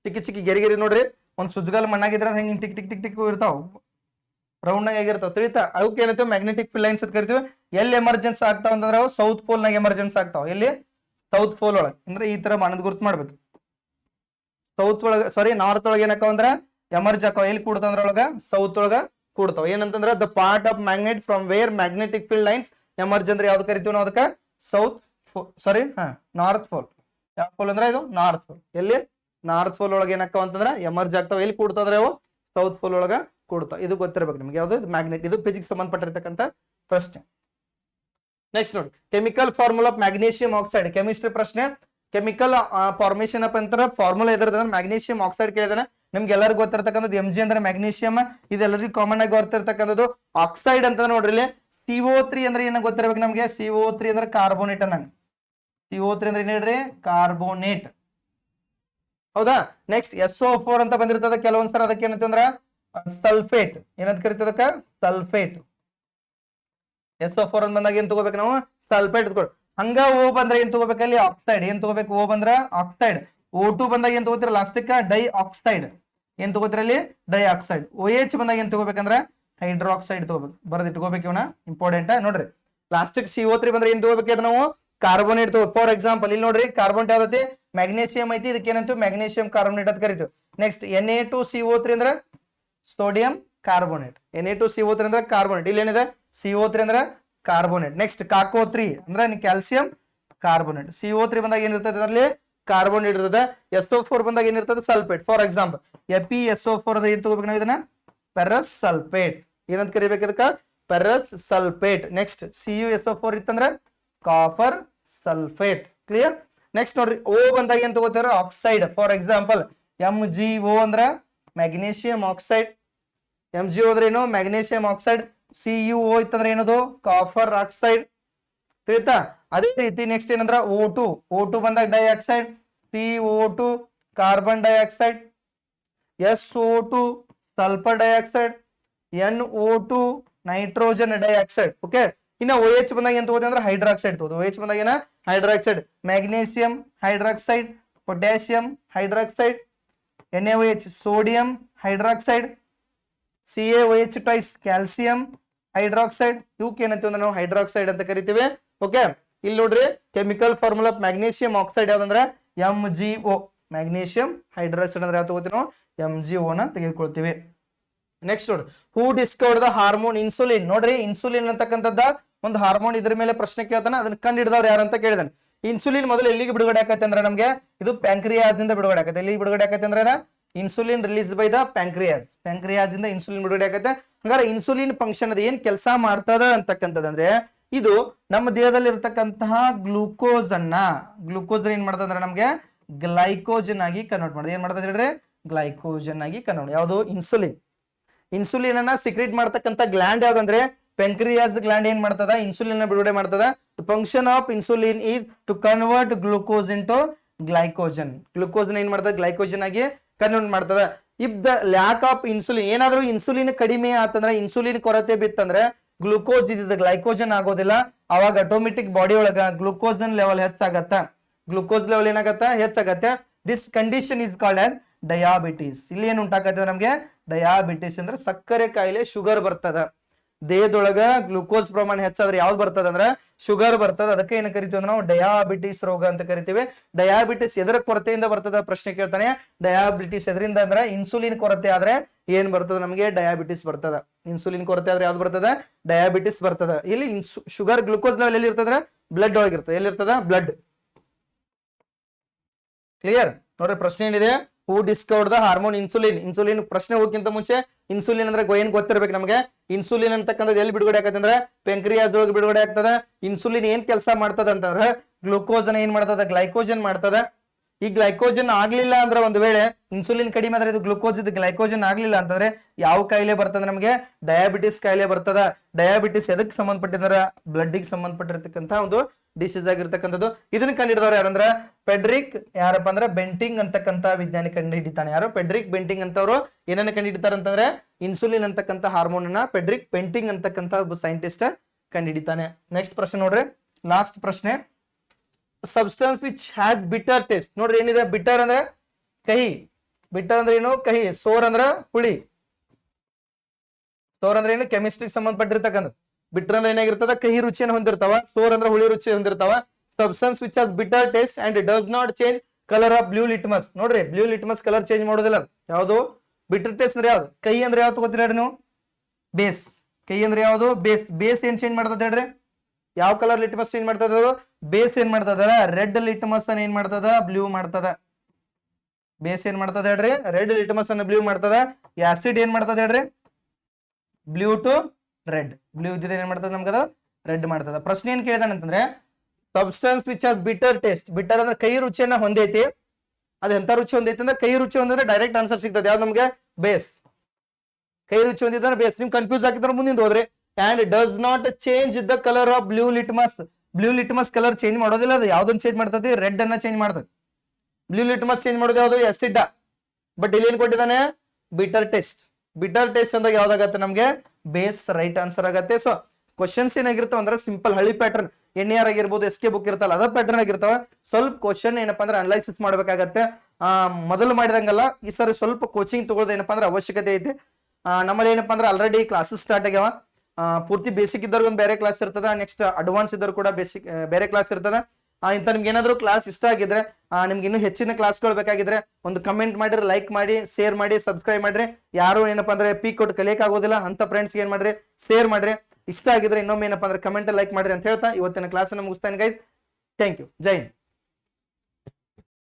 Speaker 1: ಚಿಕ್ಕಿ ಚಿಕ್ಕಿ ಗೆರಿ ಗೆರಿ ನೋಡ್ರಿ. ಒಂದ್ ಸುಜ್ಗಲ್ ಮಣ್ಣಾಗಿದ್ರ ಹೆಂಗ್ ಟಿಕ್ ಟಿಕ್ ಟಿಕ್ ಟಿಕ್ ಇರ್ತಾವ. ರೌಂಡ್ ನಾಗ ಆಗಿರ್ತಾವ. ತಿಳಿತಾ? ಅವಕ್ಕೆ ಏನಾಯ್ತು ಮ್ಯಾಗ್ನೆಟಿಕ್ ಫೀಲ್ಡ್ ಲೈನ್ಸ್ ಅಂತ ಕರಿತೀವಿ. ಎಲ್ಲಿ ಎಮರ್ಜೆನ್ಸ್ ಆಗ್ತಾವ ಅಂತಂದ್ರೆ ಅವು ಸೌತ್ ಪೋಲ್ ನಾಗ ಎಮರ್ಜೆನ್ಸ್ ಆಗ್ತಾವ. ಎಲ್ಲಿ? ಸೌತ್ ಪೋಲ್ ಒಳಗೆ. ಅಂದ್ರೆ ಈ ತರ ಮನದ ಗುರ್ತು ಮಾಡ್ಬೇಕು. ಸೌತ್ ಒಳಗ ಸಾರಿ ನಾರ್ತ್ ಒಳಗೆ ಏನಕ್ಕಾವ ಅಂದ್ರ ಎಮರ್ಜ್ ಆಕಾವ ಎಲ್ಲಿ ಕೂಡ್ತಂದ್ರ ಒಳಗ ಸೌತ್ ಒಳಗ ಕೂಡ್ತಾವ. ಏನಂತಂದ್ರ the part of magnet from where magnetic field lines emerge ಅಂದ್ರೆ ಯಾವ್ದು ಕರಿತೀವಿ ನಾವು ಅದಕ್ಕೆ? ಸೌತ್ ಸಾರಿ ಹಾ ನಾರ್ತ್ ಫೋಲ್ ಯಾವ ಪೋಲ್ ಅಂದ್ರೆ ಇದು? ನಾರ್ತ್ ಫೋಲ್ ಎಲ್ಲಿ? ನಾರ್ತ್ ಫೋಲ್ ಒಳಗೆ ಏನಕ್ಕಾವ ಅಂತಂದ್ರೆ ಎಮರ್ಜ್ ಆಗ್ತಾವ. ಎಲ್ಲಿ ಕೂಡ್ತಾವ್ರೆ ಅವು? ಸೌತ್ ಫೋಲ್ ಒಳಗ ಕೂಡ್ತಾವ. ಇದು ಗೊತ್ತಿರ್ಬೇಕು ನಿಮ್ಗೆ. ಯಾವ್ದು? ಮ್ಯಾಗ್ನೆಟ್ ಇದು ಫಿಸಿಕ್ಸ್ ಸಂಬಂಧಪಟ್ಟಿರ್ತಕ್ಕಂಥ ಪ್ರಶ್ನೆ. ನೆಕ್ಸ್ಟ್ ನೋಡಿ. Chemical formula of magnesium oxide chemistry ಪ್ರಶ್ನೆ. ಕೆಮಿಕಲ್ ಫಾರ್ಮೇಶನ್ ಅಪ್ ಅಂತ ಫಾರ್ಮುಲಾ ಎದ್ರದ ಮ್ಯಾಗ್ನೀಷಿಯಂ ಆಕ್ಸೈಡ್ ಕೇಳಿದಾನೆ. ನಿಮ್ಗೆ ಎಲ್ಲರಿಗೂ ಗೊತ್ತಿರತಕ್ಕಂಥದ್ದು ಎಂ ಜಿ ಅಂದ್ರೆ ಮ್ಯಾಗ್ನೀಷಿಯಂ ಇದೆಲ್ಲರಿಗೂ ಕಾಮನ್ ಆಗಿ ಗೊತ್ತಿರ್ತಕ್ಕಂಥದ್ದು ಆಕ್ಸೈಡ್ ಅಂತ ನೋಡ್ರಿ ಇಲ್ಲಿ. ಸಿಒ ತ್ರೀ ಅಂದ್ರೆ ಏನ ಗೊತ್ತಿರ್ಬೇಕು ನಮ್ಗೆ? ಸಿಒ ತ್ರೀ ಅಂದ್ರೆ ಕಾರ್ಬೋನೇಟ್ ಅನ್ನಂಗ. ಸಿಒ ತ್ರೀ ಅಂದ್ರೆ ಏನ್ ಹೇಳ್ರಿ? ಕಾರ್ಬೋನೇಟ್ ಹೌದಾ? ನೆಕ್ಸ್ಟ್ ಎಸ್ ಓ ಫೋರ್ ಅಂತ ಬಂದಿರ್ತದ. ಕೆಲವೊಂದ್ಸರ ಅದಕ್ಕೆ ಏನಂತ ಅಂದ್ರ ಸಲ್ಫೇಟ್ ಏನಂತ ಕರಿತದಕ್ಕ ಸಲ್ಫೇಟ್ ಎಸ್ ಓ ಫೋರ್ ಅಂತ ಬಂದಾಗ ಏನ್ ತಗೋಬೇಕು ನಾವು? ಸಲ್ಫೇಟ್ ತಗೊಳ್ ಹಂಗ ಓ ಬಂದ್ರೆ ಏನ್ ತಗೋಬೇಕು ಅಲ್ಲಿ? ಆಕ್ಸೈಡ್ ಏನ್ ತಗೋಬೇಕು? ಓ ಬಂದ್ರ ಆಕ್ಸೈಡ್ ಓ ಟು ಬಂದಾಗ ಏನ್ ತಗೋತೀರ? ಲಾಸ್ಟಿಕ್ ಡೈ ಆಕ್ಸೈಡ್ ಏನ್ ತಗೋತೀರ ಅಲ್ಲಿ? ಡೈ ಆಕ್ಸೈಡ್ ಓ ಎಚ್ ಬಂದಾಗ ಏನ್ ತಗೋಬೇಕಂದ್ರ? ಹೈಡ್ರಾಕ್ಸೈಡ್ ತಗೋಬೇಕು. ಬರದ್ ಇಟ್ಕೋಬೇಕು ಇವನ ಇಂಪಾರ್ಟೆಂಟ್ ನೋಡ್ರಿ. ಪ್ಲಾಸ್ಟಿಕ್ ಸಿ ಓ ತ್ರೀ ಬಂದ್ರೆ ಏನ್ ತಗೋಬೇಕು ನಾವು? ಕಾರ್ಬೋನೇಟ್ ಫಾರ್ ಎಕ್ಸಾಂಪಲ್ ಇಲ್ಲಿ ನೋಡ್ರಿ ಕಾರ್ಬೋನೇಟ್ ಯಾವ್ದೈತಿ ಮ್ಯಾಗ್ನೇಸಿಯಂ ಐತಿ. ಏನಂತ? ಮ್ಯಾಗ್ನೇಸಿಯಂ ಕಾರ್ಬೋನೇಟ್ ಅಂತ ಕರಿತೀವಿ next N A two C O three ಅಂದ್ರೆ sodium carbonate N A two C O three ಅಂದ್ರೆ ಕಾರ್ಬೋನೇಟ್ ಇಲ್ಲಿ ಏನಿದೆ? ಸಿ ತ್ರೀ ಅಂದ್ರೆ ಕಾರ್ಬೋನೇಟ್ ನೆಕ್ಸ್ಟ್ ಕಾಕೋ ತ್ರೀ ಅಂದ್ರೆ calcium carbonate C O three ಬಂದಾಗ ಏನಿರ್ತದೆ ಅದರಲ್ಲಿ? ಕಾರ್ಬೋನೇಟ್ ಇರ್ತದೆ. ಎಸ್ ಓ ಫೋರ್ ಬಂದಾಗ ಏನಿರ್ತದೆ? ಸಲ್ಫೇಟ್ ಫಾರ್ ಎಕ್ಸಾಂಪಲ್ ಎಪಿ ಎಸ್ ಓ ಫೋರ್ ಅಂದ್ರೆ ಏನ್ ತಗೋಬೇಕು ನಾವು ಇದನ್ನ? ಪೆರಸ್ ಸಲ್ಫೇಟ್ ಏನಂತ ಕರಿಬೇಕು ಇದಕ್ಕೆ? Ferrous sulphate next C U S O four ಇತ್ತಂದ್ರೆ? ಕಾಪರ್ ಸಲ್ಫೇಟ್ ಕ್ಲಿಯರ್ ನೆಕ್ಸ್ಟ್ ನೋಡ್ರಿ ಓ ಬಂದಾಗ ಏನ್ ತಗೋತಾರ oxide for example M G O ಅಂದ್ರ magnesium oxide M G O ಅಂದ್ರೆ ಏನು? Magnesium oxide C U O ಇತ್ತಂದ್ರೆ ಏನದು? ಕಾಫರ್ ಆಕ್ಸೈಡ್ ತಿಳಿತಾ? ಅದೇ ರೀತಿ ನೆಕ್ಸ್ಟ್ ಏನಂದ್ರ? ಓ ಟು ಓ ಟು ಬಂದಾಗ dioxide C O two carbon dioxide S O two sulphur dioxide N O two nitrogen dioxide okay ಇನ್ನ ಓ ಎಚ್ ಬಂದಾಗ ಏನ್ ತಗೋತೀವಿ ಅಂದ್ರೆ ಹೈಡ್ರಾಕ್ಸೈಡ್ ತಗೋದು ಓ ಎಚ್ ಬಂದಾಗ ಏನ? Hydroxide magnesium hydroxide potassium hydroxide N A H sodium hydroxide C A O H twice calcium hydroxide ಇವಕ್ಕೆ ಏನಂತೀವಿ ನಾವು ಹೈಡ್ರಾಕ್ಸೈಡ್ ಅಂತ ಕರಿತೀವಿ. ಓಕೆ ಇಲ್ಲಿ ನೋಡ್ರಿ chemical formula magnesium oxide ಯಾವ್ದಂದ್ರೆ? M G O magnesium hydroxide ಅಂದ್ರೆ ಯಾವ್ದು ತಗೋತೀವಿ ನಾವು? ಎಂ ಜಿ ಓನ ತೆಗೆದುಕೊಳ್ತೀವಿ. ನೆಕ್ಸ್ಟ್ ನೋಡ್ರಿ who discovered the hormone insulin ನೋಡ್ರಿ ಇನ್ಸುಲಿನ್ ಅಂತಕ್ಕಂಥದ್ದ ಒಂದು ಹಾರ್ಮೋನ್ ಇದ್ರ ಮೇಲೆ ಪ್ರಶ್ನೆ ಕೇಳ್ತಾನೆ, ಅದನ್ನ ಕಂಡು ಹಿಡಿದವ್ರು ಯಾರು ಅಂತ ಕೇಳಿದಾನೆ. ಇನ್ಸುಲಿನ್ ಮೊದಲು ಎಲ್ಲಿಗೆ ಬಿಡುಗಡೆ ಆಕತ್ತೆ ಅಂದ್ರೆ ನಮಗೆ ಇದು ಪ್ಯಾಂಕ್ರಿಯಾಸ್ನಿಂದ ಬಿಡುಗಡೆ ಆಕತ್ತೆ ಎಲ್ಲಿ ಬಿಡುಗಡೆ ಆಕತ್ತೆ ಅಂದ್ರೆ insulin release by the pancreas pancreas ಇಂದ ಇನ್ಸುಲಿನ್ ಬಿಡುಗಡೆ ಆಕತ್ತೆ ಹಂಗಾರೆ ಇನ್ಸುಲಿನ್ ಫಂಕ್ಷನ್ ಅದು ಏನ್ ಕೆಲಸ ಮಾಡ್ತದ ಅಂತಕ್ಕಂಥದ್ದಂದ್ರೆ ಇದು ನಮ್ಮ ದೇಹದಲ್ಲಿ ಇರತಕ್ಕಂತಹ ಗ್ಲೂಕೋಸ್ ಅನ್ನ ಗ್ಲೂಕೋಸ್ ಏನ್ ಮಾಡ್ತದಂದ್ರೆ ನಮಗೆ ಗ್ಲೈಕೋಜನ್ ಆಗಿ ಕನ್ವರ್ಟ್ ಮಾಡೋದು ಏನ್ ಮಾಡ್ತದೆ ಹೇಳ್ರಿ? ಗ್ಲೈಕೋಜನ್ ಆಗಿ ಕನ್ವರ್ಟ್ ಯಾವುದು? ಇನ್ಸುಲಿನ್ ಇನ್ಸುಲಿನ್ ಅನ್ನ ಸಿಕ್ರೇಟ್ ಮಾಡ್ತಕ್ಕಂಥ ಗ್ಲ್ಯಾಂಡ್ ಯಾವ್ದಂದ್ರೆ ಪೆಂಕ್ರಿಯಾಸ್ ಗ್ಲಾಂಡ್ ಏನ್ ಮಾಡ್ತದ? ಇನ್ಸುಲಿನ್ ಬಿಡುಗಡೆ ಮಾಡ್ತದ. Function of insulin is to convert glucose to glycogen glucose ಏನ್ ಮಾಡ್ತದೆ? ಗ್ಲೈಕೋಜನ್ ಆಗಿ ಕನ್ವರ್ಟ್ ಮಾಡ್ತದ. If the lack of insulin ಏನಾದ್ರೂ ಇನ್ಸುಲಿನ್ ಕಡಿಮೆ ಆತಂದ್ರೆ ಇನ್ಸುಲಿನ್ ಕೊರತೆ ಬಿತ್ತಂದ್ರೆ ಗ್ಲೂಕೋಸ್ ಇದ್ದ ಗ್ಲೈಕೋಜನ್ ಆಗೋದಿಲ್ಲ. ಅವಾಗ ಆಟೋಮೆಟಿಕ್ ಬಾಡಿ ಒಳಗ ಗ್ಲೂಕೋಸ್ ಲೆವೆಲ್ ಹೆಚ್ಚಾಗತ್ತ. ಗ್ಲೂಕೋಸ್ ಲೆವೆಲ್ ಏನಾಗತ್ತ? ಹೆಚ್ಚಾಗತ್ತೆ. This condition is called as diabetes ಇಲ್ಲಿ ಏನು ಉಂಟಾಗತ್ತೆ ನಮಗೆ? ಡಯಾಬಿಟಿಸ್ ಅಂದ್ರೆ ಸಕ್ಕರೆ ಕಾಯಿಲೆ ಶುಗರ್ ಬರ್ತದ. ದೇಹದೊಳಗ ಗ್ಲುಕೋಸ್ ಪ್ರಮಾಣ ಹೆಚ್ಚಾದ್ರೆ ಯಾವ್ದು ಬರ್ತದ ಅಂದ್ರೆ ಶುಗರ್ ಬರ್ತದ. ಅದಕ್ಕೆ ಏನು ಕರಿತೀವಿ ಅಂದ್ರೆ ನಾವು ಡಯಾಬಿಟಿಸ್ ರೋಗ ಅಂತ ಕರಿತೀವಿ. ಡಯಾಬಿಟಿಸ್ ಎದರ ಕೊರತೆಯಿಂದ ಬರ್ತದ ಪ್ರಶ್ನೆ ಕೇಳ್ತಾನೆ. ಡಯಾಬಿಟಿಸ್ ಎದರಿಂದ ಅಂದ್ರೆ ಇನ್ಸುಲಿನ್ ಕೊರತೆ ಆದ್ರೆ ಏನ್ ಬರ್ತದ ನಮಗೆ? ಡಯಾಬಿಟಿಸ್ ಬರ್ತದ. ಇನ್ಸುಲಿನ್ ಕೊರತೆ ಆದ್ರೆ ಯಾವ್ದು ಬರ್ತದ? ಡಯಾಬಿಟಿಸ್ ಬರ್ತದ. ಇಲ್ಲಿ ಶುಗರ್ ಗ್ಲುಕೋಸ್ ಲೆವೆಲ್ ಎಲ್ಲಿ ಇರ್ತದ ಬ್ಲಡ್ ಒಳಗಿರ್ತದೆ ಎಲ್ಲಿರ್ತದ ಬ್ಲಡ್ ಕ್ಲಿಯರ್ ನೋಡ್ರಿ, ಪ್ರಶ್ನೆ ಏನಿದೆ? Who discoud the hormone insulin insulin ಪ್ರಶ್ನೆ ಹೋಗಿಂತ ಮುಂಚೆ ಇನ್ಸುಲಿನ್ ಅಂದ್ರೆ ಏನ್ ಗೊತ್ತಿರ್ಬೇಕು ನಮಗೆ? ಇನ್ಸುಲಿನ್ ಅಂತಕ್ಕಂಥದ್ದು ಎಲ್ಲಿ ಬಿಡುಗಡೆ ಆಗತ್ತೆ ಅಂದ್ರೆ ಪೆಂಕ್ರಿಯಾಸ್ ಒಳಗೆ ಬಿಡುಗಡೆ ಆಗ್ತದ. ಇನ್ಸುಲಿನ್ ಏನ್ ಕೆಲಸ ಮಾಡ್ತದ ಅಂತಂದ್ರೆ ಗ್ಲುಕೋಸನ್ ಏನ್ ಮಾಡ್ತದ? ಗ್ಲೈಕೋಜನ್ ಮಾಡ್ತದ. ಈ ಗ್ಲೈಕೋಜನ್ ಆಗ್ಲಿಲ್ಲ ಅಂದ್ರೆ ಒಂದು ವೇಳೆ ಇನ್ಸುಲಿನ್ ಕಡಿಮೆ ಆದ್ರೆ ಇದು ಗ್ಲುಕೋಸ್, ಇದು ಗ್ಲೈಕೋಜನ್ ಆಗ್ಲಿಲ್ಲ ಅಂತಂದ್ರೆ ಯಾವ ಕಾಯಿಲೆ ಬರ್ತದ ನಮಗೆ? ಡಯಾಬಿಟಿಸ್ ಕಾಯಿಲೆ ಬರ್ತದ. ಡಯಾಬಿಟಿಸ್ ಎದಕ್ಕೆ ಸಂಬಂಧಪಟ್ಟಿದ್ರ ಬ್ಲಡ್ಗೆ ಸಂಬಂಧಪಟ್ಟಿರ್ತಕ್ಕಂಥ ಒಂದು ಡಿಸೀಸ್ ಆಗಿರ್ತಕ್ಕಂಥದ್ದು. ಇದನ್ನ ಕಂಡಿಡಿದವ್ರು ಯಾರಂದ್ರ ಪೆಡ್ರಿಕ್, ಯಾರಪ್ಪ ಅಂದ್ರೆ ಬೆಂಟಿಂಗ್ ಅಂತಕ್ಕಂಥ ವಿಜ್ಞಾನಿ ಕಂಡು ಹಿಡಿತಾನೆ ಯಾರು? ಪೆಡ್ರಿಕ್, ಬೆಂಟಿಂಗ್ ಅಂತವ್ರು ಏನನ್ನ ಕಂಡು ಅಂತಂದ್ರೆ ಇನ್ಸುಲಿನ್ ಅಂತಕ್ಕಂಥ ಹಾರ್ಮೋನ್ ಅನ್ನ ಪೆಡ್ರಿಕ್, ಬೆಂಟಿಂಗ್ ಅಂತಕ್ಕಂಥ ಒಬ್ಬ ಸೈಂಟಿಸ್ಟ್ ಕಂಡು ಹಿಡಿತಾನೆ ನೆಕ್ಸ್ಟ್ ಪ್ರಶ್ನೆ ನೋಡ್ರಿ. ಲಾಸ್ಟ್ ಪ್ರಶ್ನೆ. Substance which has bitter taste ನೋಡ್ರಿ ಏನಿದೆ? ಬಿಟರ್ ಅಂದ್ರೆ ಕಹಿ. ಬಿಟರ್ ಅಂದ್ರೆ ಏನು? ಕಹಿ. ಸೋರ್ ಅಂದ್ರ ಹುಳಿ. ಸೋರ್ ಅಂದ್ರೆ ಏನು? ಕೆಮಿಸ್ಟ್ರಿಗೆ ಸಂಬಂಧಪಟ್ಟಿರ್ತಕ್ಕಂಥ ಬಿಟ್ರ್ ಅಂದ್ರೆ ಏನಾಗಿರ್ತದ? ಕಹಿ ರುಚಿಯನ್ನು ಹೊಂದಿರ್ತಾವ, ಸೋರ್ ಅಂದ್ರೆ ಹುಳಿ ರುಚಿ ಹೊಂದಿರ್ತಾವ. Substance which as bitter taste and does not change colour of blue litmus ನೋಡ್ರಿ ಬ್ಲೂ ಲಿಟ್ಮಸ್ ಕಲರ್ ಚೇಂಜ್ ಮಾಡೋದಿಲ್ಲ. ಯಾವುದು? ಬಿಟರ್ ಟೇಸ್ಟ್ ಅಂದ್ರೆ ಯಾವ್ದು? ಕೈ ಅಂದ್ರೆ ಯಾವ್ದು ಗೊತ್ತಿಲ್ಲ ನೀವು? ಬೇಸ್ ಕೈ ಅಂದ್ರೆ ಯಾವ್ದು? ಬೇಸ್ ಬೇಸ್ ಏನ್ ಚೇಂಜ್ ಮಾಡ್ತದೆ ಹೇಳ್ರಿ? ಯಾವ ಕಲರ್ ಲಿಟ್ಮಸ್ ಚೇಂಜ್ ಮಾಡ್ತದ? ಬೇಸ್ ಏನ್ ಮಾಡ್ತದ? ರೆಡ್ ಲಿಟ್ಮಸ್ ಅನ್ನ ಏನ್ ಮಾಡ್ತದ? ಬ್ಲೂ ಮಾಡ್ತದ. ಬೇಸ್ ಏನ್ ಮಾಡ್ತದ ಹೇಳ್ರಿ? ರೆಡ್ ಲಿಟ್ಮಸ್ ಅನ್ನ ಬ್ಲೂ ಮಾಡ್ತದ. ಆಸಿಡ್ ಏನ್ ಮಾಡ್ತದ ಹೇಳ್ರಿ? ಬ್ಲೂ ಟು ರೆಡ್ ಬ್ಲೂ ಇದ್ದಿದ್ದು ಏನ್ ಮಾಡ್ತದೆ ನಮ್ಗದು? ರೆಡ್ ಮಾಡ್ತದೆ. ಪ್ರಶ್ನೆ ಏನ್ ಕೇಳಿದಾನೆ ಅಂತಂದ್ರೆ substance which as bitter taste bitter ಅಂದ್ರೆ ಕೈ ರುಚಿಯನ್ನ ಹೊಂದೈತಿ. ಅದ್ ಎಂತ ರುಚಿ ಹೊಂದೈತಿ ಅಂದ್ರೆ ಕೈ ರುಚಿ ಹೊಂದಿದ್ರೆ ಡೈರೆಕ್ಟ್ ಆನ್ಸರ್ ಸಿಗ್ತದೆ. ಯಾವ್ದು ನಮ್ಗೆ? ಬೇಸ್. ಕೈ ರುಚಿ ಹೊಂದಿದ್ರೆ ಬೇಸ್. ನಿಮ್ ಕನ್ಫ್ಯೂಸ್ ಆಗಿದ್ರೆ ಮುಂದಿನ ಹೋದ್ರಿ. And does not change the colour of blue litmus blue litmus colour change ಮಾಡೋದಿಲ್ಲ. ಅದು ಯಾವ್ದನ್ನ ಚೇಂಜ್ ಮಾಡ್ತದೆ ರೆಡ್ ಅನ್ನ ಚೇಂಜ್ ಮಾಡ್ತದೆ ಬ್ಲೂ ಲಿಟ್ಮಸ್ ಚೇಂಜ್ ಮಾಡೋದು ಯಾವ್ದು? ಎಸಿಡ್ ಬಟ್ ಇಲ್ಲಿ ಏನ್ ಕೊಟ್ಟಿದ್ದಾನೆ? ಬಿಟರ್ ಟೆಸ್ಟ್ ಬಿಟರ್ ಟೇಸ್ಟ್ ಅಂದಾಗ ಯಾವ್ದಾಗತ್ತೆ ನಮ್ಗೆ? ಬೇಸ್ ರೈಟ್ ಆನ್ಸರ್ ಆಗತ್ತೆ. ಸೊ ಕ್ವಶನ್ಸ್ ಏನಾಗಿರ್ತಾವ ಅಂದ್ರೆ ಸಿಂಪಲ್ ಹಳಿ ಪ್ಯಾಟರ್ನ್ ಎನ್ ಆರ್ ಆಗಿರ್ಬೋದು ಎಸ್ ಕೆ ಬುಕ್ ಇರ್ತಲ್ಲ ಅದ ಪ್ಯಾಟರ್ನ್ ಆಗಿರ್ತಾವ. ಸ್ವಲ್ಪ ಕ್ವಶನ್ ಏನಪ್ಪಾ ಅಂದ್ರೆ ಅನಲೈಸಿಸ್ ಮಾಡ್ಬೇಕಾಗತ್ತೆ. ಮೊದಲು ಮಾಡಿದಂಗಲ್ಲ, ಈ ಸರಿ ಸ್ವಲ್ಪ ಕೋಚಿಂಗ್ ತಗೊಳ್ಳೋದು ಏನಪ್ಪಾ ಅಂದ್ರೆ ಅವಶ್ಯಕತೆ ಐತಿ. ನಮ್ಮಲ್ಲಿ ಏನಪ್ಪಾ ಅಂದ್ರೆ ಆಲ್ರೆಡಿ ಕ್ಲಾಸಸ್ ಸ್ಟಾರ್ಟ್ ಆಗ್ಯಾವ. ಪೂರ್ತಿ ಬೇಸಿಕ್ ಇದ್ದವ್ರಿಗೆ ಒಂದು ಬೇರೆ ಕ್ಲಾಸ್ ಇರ್ತದ ನೆಕ್ಸ್ಟ್ ಅಡ್ವಾನ್ಸ್ ಇದ್ದವ್ರು ಕೂಡ ಬೇಸಿಕ್ ಬೇರೆ ಕ್ಲಾಸ್ ಇರ್ತದ. ಇಂಥ ನಿಮ್ಗೆ ಏನಾದರೂ ಕ್ಲಾಸ್ ಇಷ್ಟ ಆಗಿದ್ರೆ ನಿಮ್ಗೆ ಇನ್ನೂ ಹೆಚ್ಚಿನ ಕ್ಲಾಸ್ಗಳು ಬೇಕಾಗಿದ್ರೆ ಒಂದು ಕಮೆಂಟ್ ಮಾಡಿರಿ ಲೈಕ್ ಮಾಡಿ ಶೇರ್ ಮಾಡಿ ಸಬ್ಸ್ಕ್ರೈಬ್ ಮಾಡ್ರಿ. ಯಾರು ಏನಪ್ಪಾ ಅಂದ್ರೆ ಪೀಕ್ ಕೊಟ್ಟು ಕಲಿಯಕ್ ಆಗೋದಿಲ್ಲ ಅಂತ ಫ್ರೆಂಡ್ಸ್ ಏನ್ ಮಾಡ್ರಿ? ಶೇರ್ ಮಾಡ್ರಿ. ಇಷ್ಟ ಆಗಿದ್ರೆ ಇನ್ನೊಮ್ಮೆ ಏನಪ್ಪಾ ಅಂದ್ರೆ ಕಮೆಂಟ್ ಲೈಕ್ ಮಾಡ್ರಿ ಅಂತ ಹೇಳ್ತಾ ಇವತ್ತಿನ class ಮುಗಿಸ್ತಾನೆ guys thank you Jai Hind